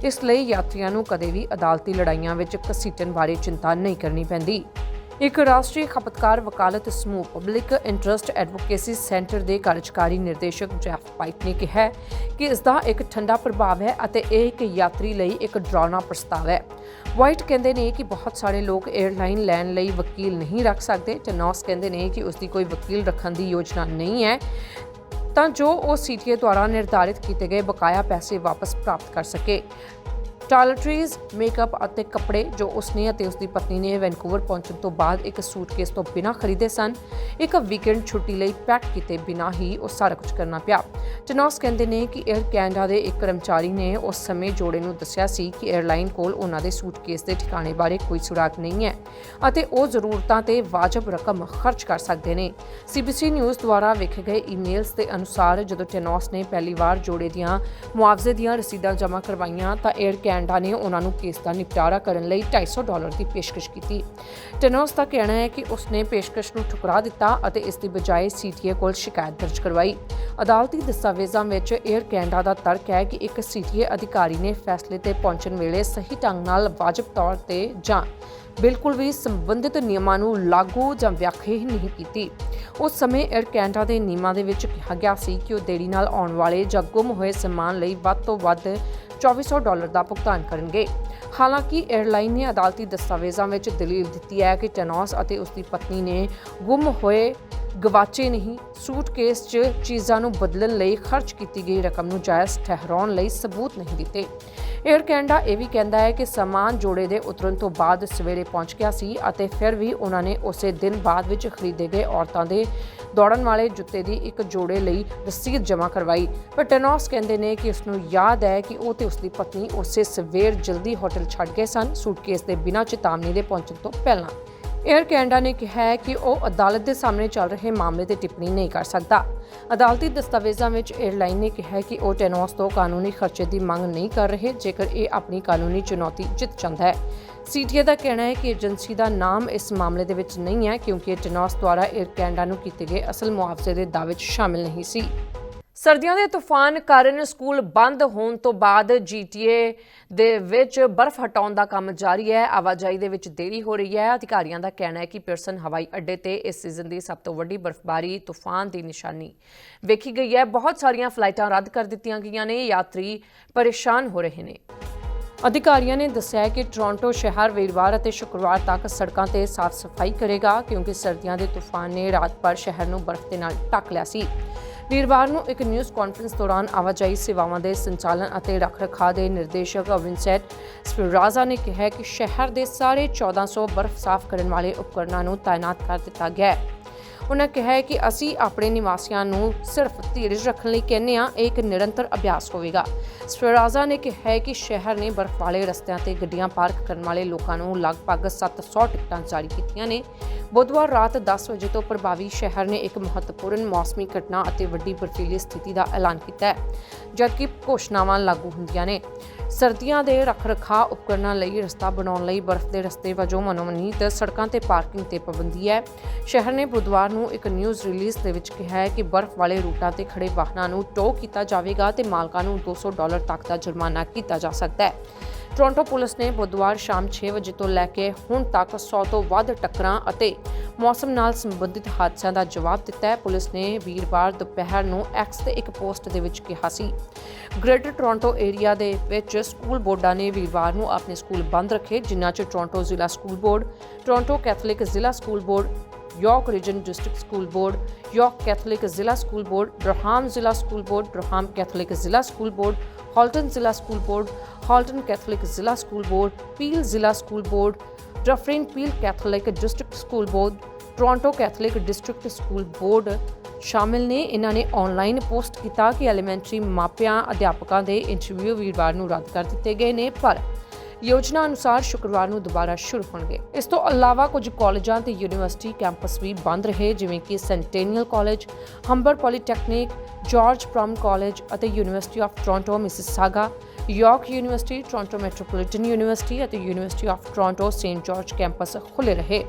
A: ਇਸ ਲਈ ਯਾਤਰੀਆਂ ਨੂੰ ਕਦੇ ਵੀ ਅਦਾਲਤੀ ਲੜਾਈਆਂ ਵਿੱਚ ਘਸੀਟਣ ਬਾਰੇ ਚਿੰਤਾ ਨਹੀਂ ਕਰਨੀ ਪੈਂਦੀ। ਇੱਕ ਰਾਸ਼ਟਰੀ ਖਪਤਕਾਰ ਵਕਾਲਤ ਸਮੂਹ ਪਬਲਿਕ ਇੰਟਰਸਟ ਐਡਵੋਕੇਸੀ ਸੈਂਟਰ ਦੇ ਕਾਰਜਕਾਰੀ ਨਿਰਦੇਸ਼ਕ ਜੈਫ ਪਾਈਟ ਨੇ ਕਿਹਾ ਕਿ ਇਸ ਦਾ ਇੱਕ ਠੰਡਾ ਪ੍ਰਭਾਵ ਹੈ ਅਤੇ ਇਹ ਇੱਕ ਯਾਤਰੀ ਲਈ ਇੱਕ ਡਰਾਉਣਾ ਪ੍ਰਸਤਾਵ ਹੈ। ਵਾਈਟ ਕਹਿੰਦੇ ਨੇ ਕਿ ਬਹੁਤ ਸਾਰੇ ਲੋਕ 에ਅਰਲਾਈਨ ਲੈਣ ਲਈ ਵਕੀਲ ਨਹੀਂ ਰੱਖ ਸਕਦੇ। ਟਨੋਸ ਕਹਿੰਦੇ ਨੇ ਕਿ ਉਸ ਦੀ ਕੋਈ ਵਕੀਲ ਰੱਖਣ ਦੀ ਯੋਜਨਾ ਨਹੀਂ ਹੈ। ਤਾਂ ਜੋ ਉਹ ਸੀਟੀਏ ਦੁਆਰਾ ਨਿਰਧਾਰਿਤ ਕੀਤੇ ਗਏ ਬਕਾਇਆ ਪੈਸੇ ਵਾਪਸ ਪ੍ਰਾਪਤ ਕਰ ਸਕੇ। ਟਾਇਲਟਰੀਜ਼ ਮੇਕਅਪ ਅਤੇ ਕੱਪੜੇ ਜੋ ਉਸਨੇ ਅਤੇ ਉਸਦੀ ਪਤਨੀ ਨੇ ਵੈਂਕੂਵਰ ਪਹੁੰਚਣ ਤੋਂ ਬਾਅਦ ਇੱਕ ਸੂਟਕੇਸ ਤੋਂ ਬਿਨਾਂ ਖਰੀਦੇ ਸਨ, ਇੱਕ ਵੀਕਐਂਡ ਛੁੱਟੀ ਲਈ ਪੈਕ ਕੀਤੇ ਬਿਨਾਂ ਹੀ ਉਹ ਸਾਰਾ ਕੁਝ ਕਰਨਾ ਪਿਆ। ਚਨੌਸ ਕਹਿੰਦੇ ਨੇ ਕਿ 에ਅਰ ਕੈਨੇਡਾ ਦੇ ਇੱਕ ਕਰਮਚਾਰੀ ਨੇ ਉਸ ਸਮੇਂ ਜੋੜੇ ਨੂੰ ਦੱਸਿਆ ਸੀ ਕਿ 에ਅਰਲਾਈਨ ਕੋਲ ਉਹਨਾਂ ਦੇ ਸੂਟਕੇਸ ਦੇ ਠਿਕਾਣੇ ਬਾਰੇ ਕੋਈ ਸੁਰਾਗ ਨਹੀਂ ਹੈ ਅਤੇ ਉਹ ਜ਼ਰੂਰਤਾਂ ਤੇ ਵਾਜਬ ਰਕਮ ਖਰਚ ਕਰ ਸਕਦੇ ਨੇ। ਸੀਬੀਸੀ ਨਿਊਜ਼ ਦੁਆਰਾ ਵੇਖੇ ਗਏ ਈਮੇਲਸ ਦੇ ਅਨੁਸਾਰ ਜਦੋਂ ਚਨੌਸ ਨੇ ਪਹਿਲੀ ਵਾਰ ਜੋੜੇ ਦੀਆਂ ਮੁਆਵਜ਼ੇ ਦੀਆਂ ਰਸੀਦਾਂ ਜਮ੍ਹਾਂ ਕਰਵਾਈਆਂ ਤਾਂ 에ਅਰ ਕੈਨੇਡਾ ਨੇ ਉਹਨਾਂ ਨੂੰ ਕੇਸ ਦਾ ਨਿਪਟਾਰਾ ਕਰਨ ਲਈ 250 ਡਾਲਰ ਦੀ ਪੇਸ਼ਕਸ਼ ਕੀਤੀ। ਟੈਨੋਸ ਦਾ ਕਹਿਣਾ ਹੈ ਕਿ ਉਸਨੇ ਪੇਸ਼ਕਸ਼ ਨੂੰ ਠੁਕਰਾ ਦਿੱਤਾ ਅਤੇ ਇਸ ਦੀ ਬਜਾਏ ਸੀਟੀਏ ਕੋਲ ਸ਼ਿਕਾਇਤ ਦਰਜ ਕਰਵਾਈ। ਅਦਾਲਤੀ ਦਸਤਾਵੇਜ਼ਾਂ ਵਿੱਚ 에ਅਰ ਕੈਨੇਡਾ ਦਾ ਤਰਕ ਹੈ ਕਿ ਇੱਕ ਸੀਟੀਏ ਅਧਿਕਾਰੀ ਨੇ ਫੈਸਲੇ ਤੇ ਪਹੁੰਚਣ ਵੇਲੇ ਸਹੀ ਢੰਗ ਨਾਲ ਵਾਜਬ ਤੌਰ ਤੇ ਜਾਂ ਬਿਲਕੁਲ ਵੀ ਸੰਬੰਧਿਤ ਨਿਯਮਾਂ ਨੂੰ ਲਾਗੂ ਜਾਂ ਵਿਆਖਿਆ ਨਹੀਂ ਕੀਤੀ। ਉਸ ਸਮੇਂ 에ਅਰ ਕੈਨੇਡਾ ਦੇ ਨਿਯਮਾਂ ਦੇ ਵਿੱਚ ਕਿਹਾ ਗਿਆ ਸੀ ਕਿ ਉਹ ਦੇਰੀ ਨਾਲ ਆਉਣ ਵਾਲੇ ਜਾਂ ਗੁੰਮ ਹੋਏ ਸਮਾਨ ਲਈ ਵੱਧ ਤੋਂ ਵੱਧ 2400 ਡਾਲਰ ਦਾ ਭੁਗਤਾਨ ਕਰਨਗੇ। ਹਾਲਾਂਕਿ 에ਅਰਲਾਈਨ ਨੇ ਅਦਾਲਤੀ ਦਸਤਾਵੇਜ਼ਾਂ ਵਿੱਚ ਦਲੀਲ ਦਿੱਤੀ ਹੈ ਕਿ ਟੈਨੋਸ ਅਤੇ ਉਸ ਦੀ ਪਤਨੀ ਨੇ ਗੁੰਮ ਹੋਏ ਗਵਾਚੇ ਨਹੀਂ, ਸੂਟਕੇਸ 'ਚ ਚੀਜ਼ਾਂ ਨੂੰ ਬਦਲਣ ਲਈ ਖਰਚ ਕੀਤੀ ਗਈ ਰਕਮ ਨੂੰ ਜਾਇਜ਼ ਠਹਿਰਾਉਣ ਲਈ ਸਬੂਤ ਨਹੀਂ ਦਿੱਤੇ। 에ਅਰ ਕੈਨੇਡਾ ਇਹ ਵੀ ਕਹਿੰਦਾ ਹੈ ਕਿ ਸਮਾਨ ਜੋੜੇ ਦੇ ਉਤਰਨ ਤੋਂ ਬਾਅਦ ਸਵੇਰੇ ਪਹੁੰਚ ਗਿਆ ਸੀ ਅਤੇ ਫਿਰ ਵੀ ਉਹਨਾਂ ਨੇ ਉਸੇ ਦਿਨ ਬਾਅਦ ਵਿੱਚ ਖਰੀਦੇ ਗਏ ਔਰਤਾਂ ਦੇ ਦੌੜਨ ਵਾਲੇ ਜੁੱਤੇ ਦੀ ਇੱਕ ਜੋੜੇ ਲਈ ਰਸੀਦ ਜਮ੍ਹਾਂ ਕਰਵਾਈ। ਪਰ ਟੈਨੋਸ ਕਹਿੰਦੇ ਨੇ ਕਿ ਉਸ ਨੂੰ ਯਾਦ ਹੈ ਕਿ ਉਹ ਤੇ ਉਸ ਦੀ ਪਤਨੀ ਉਸੇ ਸਵੇਰ ਜਲਦੀ ਹੋਟਲ ਛੱਡ ਗਏ ਸਨ, ਸੂਟਕੇਸ ਦੇ ਬਿਨਾਂ ਚੇਤਾਵਨੀ ਦੇ ਪਹੁੰਚਣ ਤੋਂ ਪਹਿਲਾਂ। ਏਅਰ ਕੈਨੇਡਾ ਨੇ ਕਿਹਾ ਹੈ ਕਿ ਉਹ ਅਦਾਲਤ ਦੇ ਸਾਹਮਣੇ ਚੱਲ ਰਹੇ ਮਾਮਲੇ ਤੇ ਟਿੱਪਣੀ ਨਹੀਂ ਕਰ ਸਕਦਾ। ਅਦਾਲਤੀ ਦਸਤਾਵੇਜ਼ਾਂ ਵਿੱਚ 에ਅਰਲਾਈਨ ਨੇ ਕਿਹਾ ਹੈ ਕਿ ਉਹ ਟੈਨੋਸ ਤੋਂ ਕਾਨੂੰਨੀ ਖਰਚੇ ਦੀ ਮੰਗ ਨਹੀਂ ਕਰ ਰਹੇ, ਜੇਕਰ ਇਹ ਆਪਣੀ ਕਾਨੂੰਨੀ ਚੁਣੌਤੀ ਜਿੱਤ ਜਾਂਦਾ ਹੈ। ਸੀਟੀਏ ਦਾ ਕਹਿਣਾ ਹੈ ਕਿ ਏਜੰਸੀ ਦਾ ਨਾਮ ਇਸ ਮਾਮਲੇ ਦੇ ਵਿੱਚ ਨਹੀਂ ਹੈ, ਕਿਉਂਕਿ ਟੈਨੋਸ ਦੁਆਰਾ 에ਅਰ ਕੈਨੇਡਾ ਨੂੰ ਕੀਤੇ ਗਏ ਅਸਲ ਮੁਆਵਜ਼ੇ ਦੇ ਦਾਅਵੇ 'ਚ ਸ਼ਾਮਿਲ ਨਹੀਂ ਸੀ। ਸਰਦੀਆਂ ਦੇ ਤੂਫਾਨ ਕਾਰਨ ਸਕੂਲ ਬੰਦ ਹੋਣ ਤੋਂ ਬਾਅਦ ਜੀਟੀਏ ਦੇ ਵਿੱਚ ਬਰਫ਼ ਹਟਾਉਣ ਦਾ ਕੰਮ ਜਾਰੀ ਹੈ। ਆਵਾਜਾਈ ਦੇ ਵਿੱਚ ਦੇਰੀ ਹੋ ਰਹੀ ਹੈ। ਅਧਿਕਾਰੀਆਂ ਦਾ ਕਹਿਣਾ ਹੈ ਕਿ ਪਿਰਸਨ ਹਵਾਈ ਅੱਡੇ ਤੇ ਇਸ ਸੀਜ਼ਨ ਦੀ ਸਭ ਤੋਂ ਵੱਡੀ ਬਰਫ਼ਬਾਰੀ ਤੂਫਾਨ ਦੀ ਨਿਸ਼ਾਨੀ ਵੇਖੀ ਗਈ ਹੈ। ਬਹੁਤ ਸਾਰੀਆਂ ਫਲਾਈਟਾਂ ਰੱਦ ਕਰ ਦਿੱਤੀਆਂ ਗਈਆਂ ਨੇ। ਯਾਤਰੀ ਪਰੇਸ਼ਾਨ ਹੋ ਰਹੇ ਨੇ। ਅਧਿਕਾਰੀਆਂ ਨੇ ਦੱਸਿਆ ਕਿ ਟੋਰਾਂਟੋ ਸ਼ਹਿਰ ਵੀਰਵਾਰ ਅਤੇ ਸ਼ੁੱਕਰਵਾਰ ਤੱਕ ਸੜਕਾਂ ਤੇ ਸਾਫ਼ ਸਫ਼ਾਈ ਕਰੇਗਾ ਕਿਉਂਕਿ ਸਰਦੀਆਂ ਦੇ ਤੂਫਾਨ ਨੇ ਰਾਤ ਭਰ ਸ਼ਹਿਰ ਨੂੰ ਬਰਫ਼ ਦੇ ਨਾਲ ਢੱਕ ਲਿਆ ਸੀ। ਵੀਰਵਾਰ ਨੂੰ ਇੱਕ ਨਿਊਜ਼ ਕਾਨਫਰੰਸ ਦੌਰਾਨ ਆਵਾਜਾਈ ਸੇਵਾਵਾਂ ਦੇ ਸੰਚਾਲਨ ਅਤੇ ਰੱਖ-ਰਖਾਅ ਦੇ ਨਿਰਦੇਸ਼ਕ ਵਿੰਸੈਂਟ ਸਪਿਰਾਜ਼ਾ ਨੇ ਕਿਹਾ ਕਿ ਸ਼ਹਿਰ ਦੇ ਸਾਰੇ 1400 ਬਰਫ਼ ਸਾਫ਼ ਕਰਨ ਵਾਲੇ ਉਪਕਰਣਾਂ ਨੂੰ ਤਾਇਨਾਤ ਕਰ ਦਿੱਤਾ ਗਿਆ ਹੈ। ਉਹਨਾਂ ਕਿਹਾ ਕਿ ਅਸੀਂ ਆਪਣੇ ਨਿਵਾਸੀਆਂ ਨੂੰ ਸਿਰਫ ਧੀਰਜ ਰੱਖਣ ਲਈ ਕਹਿੰਦੇ ਹਾਂ, ਇਹ ਇੱਕ ਨਿਰੰਤਰ ਅਭਿਆਸ ਹੋਵੇਗਾ। ਸਵਰਾਜ਼ਾ ਨੇ ਕਿਹਾ ਕਿ ਸ਼ਹਿਰ ਨੇ ਬਰਫ਼ ਵਾਲੇ ਰਸਤਿਆਂ ਤੇ ਗੱਡੀਆਂ ਪਾਰਕ ਕਰਨ ਵਾਲੇ ਲੋਕਾਂ ਨੂੰ ਲਗਭਗ 700 ਟਿਕਟਾਂ ਜਾਰੀ ਕੀਤੀਆਂ ਨੇ। ਬੁੱਧਵਾਰ ਰਾਤ 10 ਵਜੇ ਤੋਂ ਪ੍ਰਭਾਵੀ ਸ਼ਹਿਰ ਨੇ ਇੱਕ ਮਹੱਤਵਪੂਰਨ ਮੌਸਮੀ ਘਟਨਾ ਅਤੇ ਵੱਡੀ ਬਰਫੀਲੀ ਸਥਿਤੀ ਦਾ ਐਲਾਨ ਕੀਤਾ ਹੈ, ਜਦਕਿ ਘੋਸ਼ਣਾਵਾਂ ਲਾਗੂ ਹੁੰਦੀਆਂ ਨੇ। ਸਰਦੀਆਂ ਦੇ ਰੱਖ-ਰਖਾਅ ਉਪਕਰਣਾਂ ਲਈ ਰਸਤਾ ਬਣਾਉਣ ਲਈ ਬਰਫ਼ ਦੇ ਰਸਤੇ ਵਜੋਂ ਮਨੋਮਨੀਤ ਸੜਕਾਂ ਤੇ ਪਾਰਕਿੰਗ ਤੇ ਪਾਬੰਦੀ ਹੈ। ਸ਼ਹਿਰ ਨੇ ਬੁੱਧਵਾਰ ਨੂੰ ਇੱਕ ਨਿਊਜ਼ ਰਿਲੀਜ਼ ਦੇ ਵਿੱਚ ਕਿਹਾ ਹੈ ਕਿ ਬਰਫ਼ ਵਾਲੇ ਰੂਟਾਂ ਤੇ ਖੜੇ ਵਾਹਨਾਂ ਨੂੰ ਟੋ ਕੀਤਾ ਜਾਵੇਗਾ ਤੇ ਮਾਲਕਾਂ ਨੂੰ 200 ਡਾਲਰ ਤੱਕ ਦਾ ਜੁਰਮਾਨਾ ਕੀਤਾ ਜਾ ਸਕਦਾ ਹੈ। ਟੋਰਾਂਟੋ ਪੁਲਿਸ ਨੇ ਬੁੱਧਵਾਰ ਸ਼ਾਮ 6 ਵਜੇ ਤੋਂ ਲੈ ਕੇ ਹੁਣ ਤੱਕ 100 ਤੋਂ ਵੱਧ ਟੱਕਰਾਂ ਅਤੇ ਮੌਸਮ ਨਾਲ ਸੰਬੰਧਿਤ ਹਾਦਸਿਆਂ ਦਾ ਜਵਾਬ ਦਿੱਤਾ ਹੈ। ਪੁਲਿਸ ਨੇ ਵੀਰਵਾਰ ਦੁਪਹਿਰ ਨੂੰ ਐਕਸ ਤੇ ਇੱਕ ਪੋਸਟ ਦੇ ਵਿੱਚ ਕਿਹਾ ਸੀ। ਗ੍ਰੇਟਰ ਟੋਰਾਂਟੋ ਏਰੀਆ ਦੇ ਵਿੱਚ ਸਕੂਲ ਬੋਰਡਾਂ ਨੇ ਵੀਰਵਾਰ ਨੂੰ ਆਪਣੇ ਸਕੂਲ ਬੰਦ ਰੱਖੇ, ਜਿਨ੍ਹਾਂ 'ਚ ਟੋਰਾਂਟੋ ਜ਼ਿਲ੍ਹਾ ਸਕੂਲ ਬੋਰਡ ਟੋਰਾਂਟੋ ਕੈਥੋਲਿਕ ਜ਼ਿਲ੍ਹਾ school board York region district school board York Catholic ਜ਼ਿਲ੍ਹਾ ਸਕੂਲ ਬੋਰਡ ਡਰਹਾਮ ਜ਼ਿਲ੍ਹਾ ਸਕੂਲ ਬੋਰਡ ਡਰਹਾਮ ਕੈਥੋਲਿਕ ਜ਼ਿਲ੍ਹਾ ਸਕੂਲ ਬੋਰਡ ਹਾਲਟਨ ਜ਼ਿਲ੍ਹਾ ਸਕੂਲ ਬੋਰਡ ਹਾਲਟਨ ਕੈਥੋਲਿਕ ਜ਼ਿਲ੍ਹਾ ਸਕੂਲ ਬੋਰਡ ਪੀਲ ਜ਼ਿਲ੍ਹਾ school board Dufferin Peel Catholic district school board Toronto Catholic district school board ਸ਼ਾਮਿਲ ਨੇ। ਇਹਨਾਂ ਨੇ ਆਨਲਾਈਨ ਪੋਸਟ ਕੀਤਾ ਕਿ ਐਲੀਮੈਂਟਰੀ ਮਾਪਿਆਂ, ਅਧਿਆਪਕਾਂ ਦੇ ਇੰਟਰਵਿਊ ਵੀਰਵਾਰ ਨੂੰ ਰੱਦ ਕਰ ਦਿੱਤੇ ਗਏ ਨੇ, ਪਰ ਯੋਜਨਾ ਅਨੁਸਾਰ ਸ਼ੁੱਕਰਵਾਰ ਨੂੰ ਦੁਬਾਰਾ ਸ਼ੁਰੂ ਹੋਣਗੇ। ਇਸ ਤੋਂ ਇਲਾਵਾ ਕੁਝ ਕਾਲਜਾਂ ਤੇ ਯੂਨੀਵਰਸਿਟੀ ਕੈਂਪਸ ਵੀ ਬੰਦ ਰਹੇ, ਜਿਵੇਂ ਕਿ Centennial college, Humber polytechnic, George ਪ੍ਰਮ college ਅਤੇ university of Toronto, Mississauga. York university, Toronto metropolitan university ਅਤੇ university of Toronto, Saint George campus ਖੁੱਲੇ ਰਹੇ।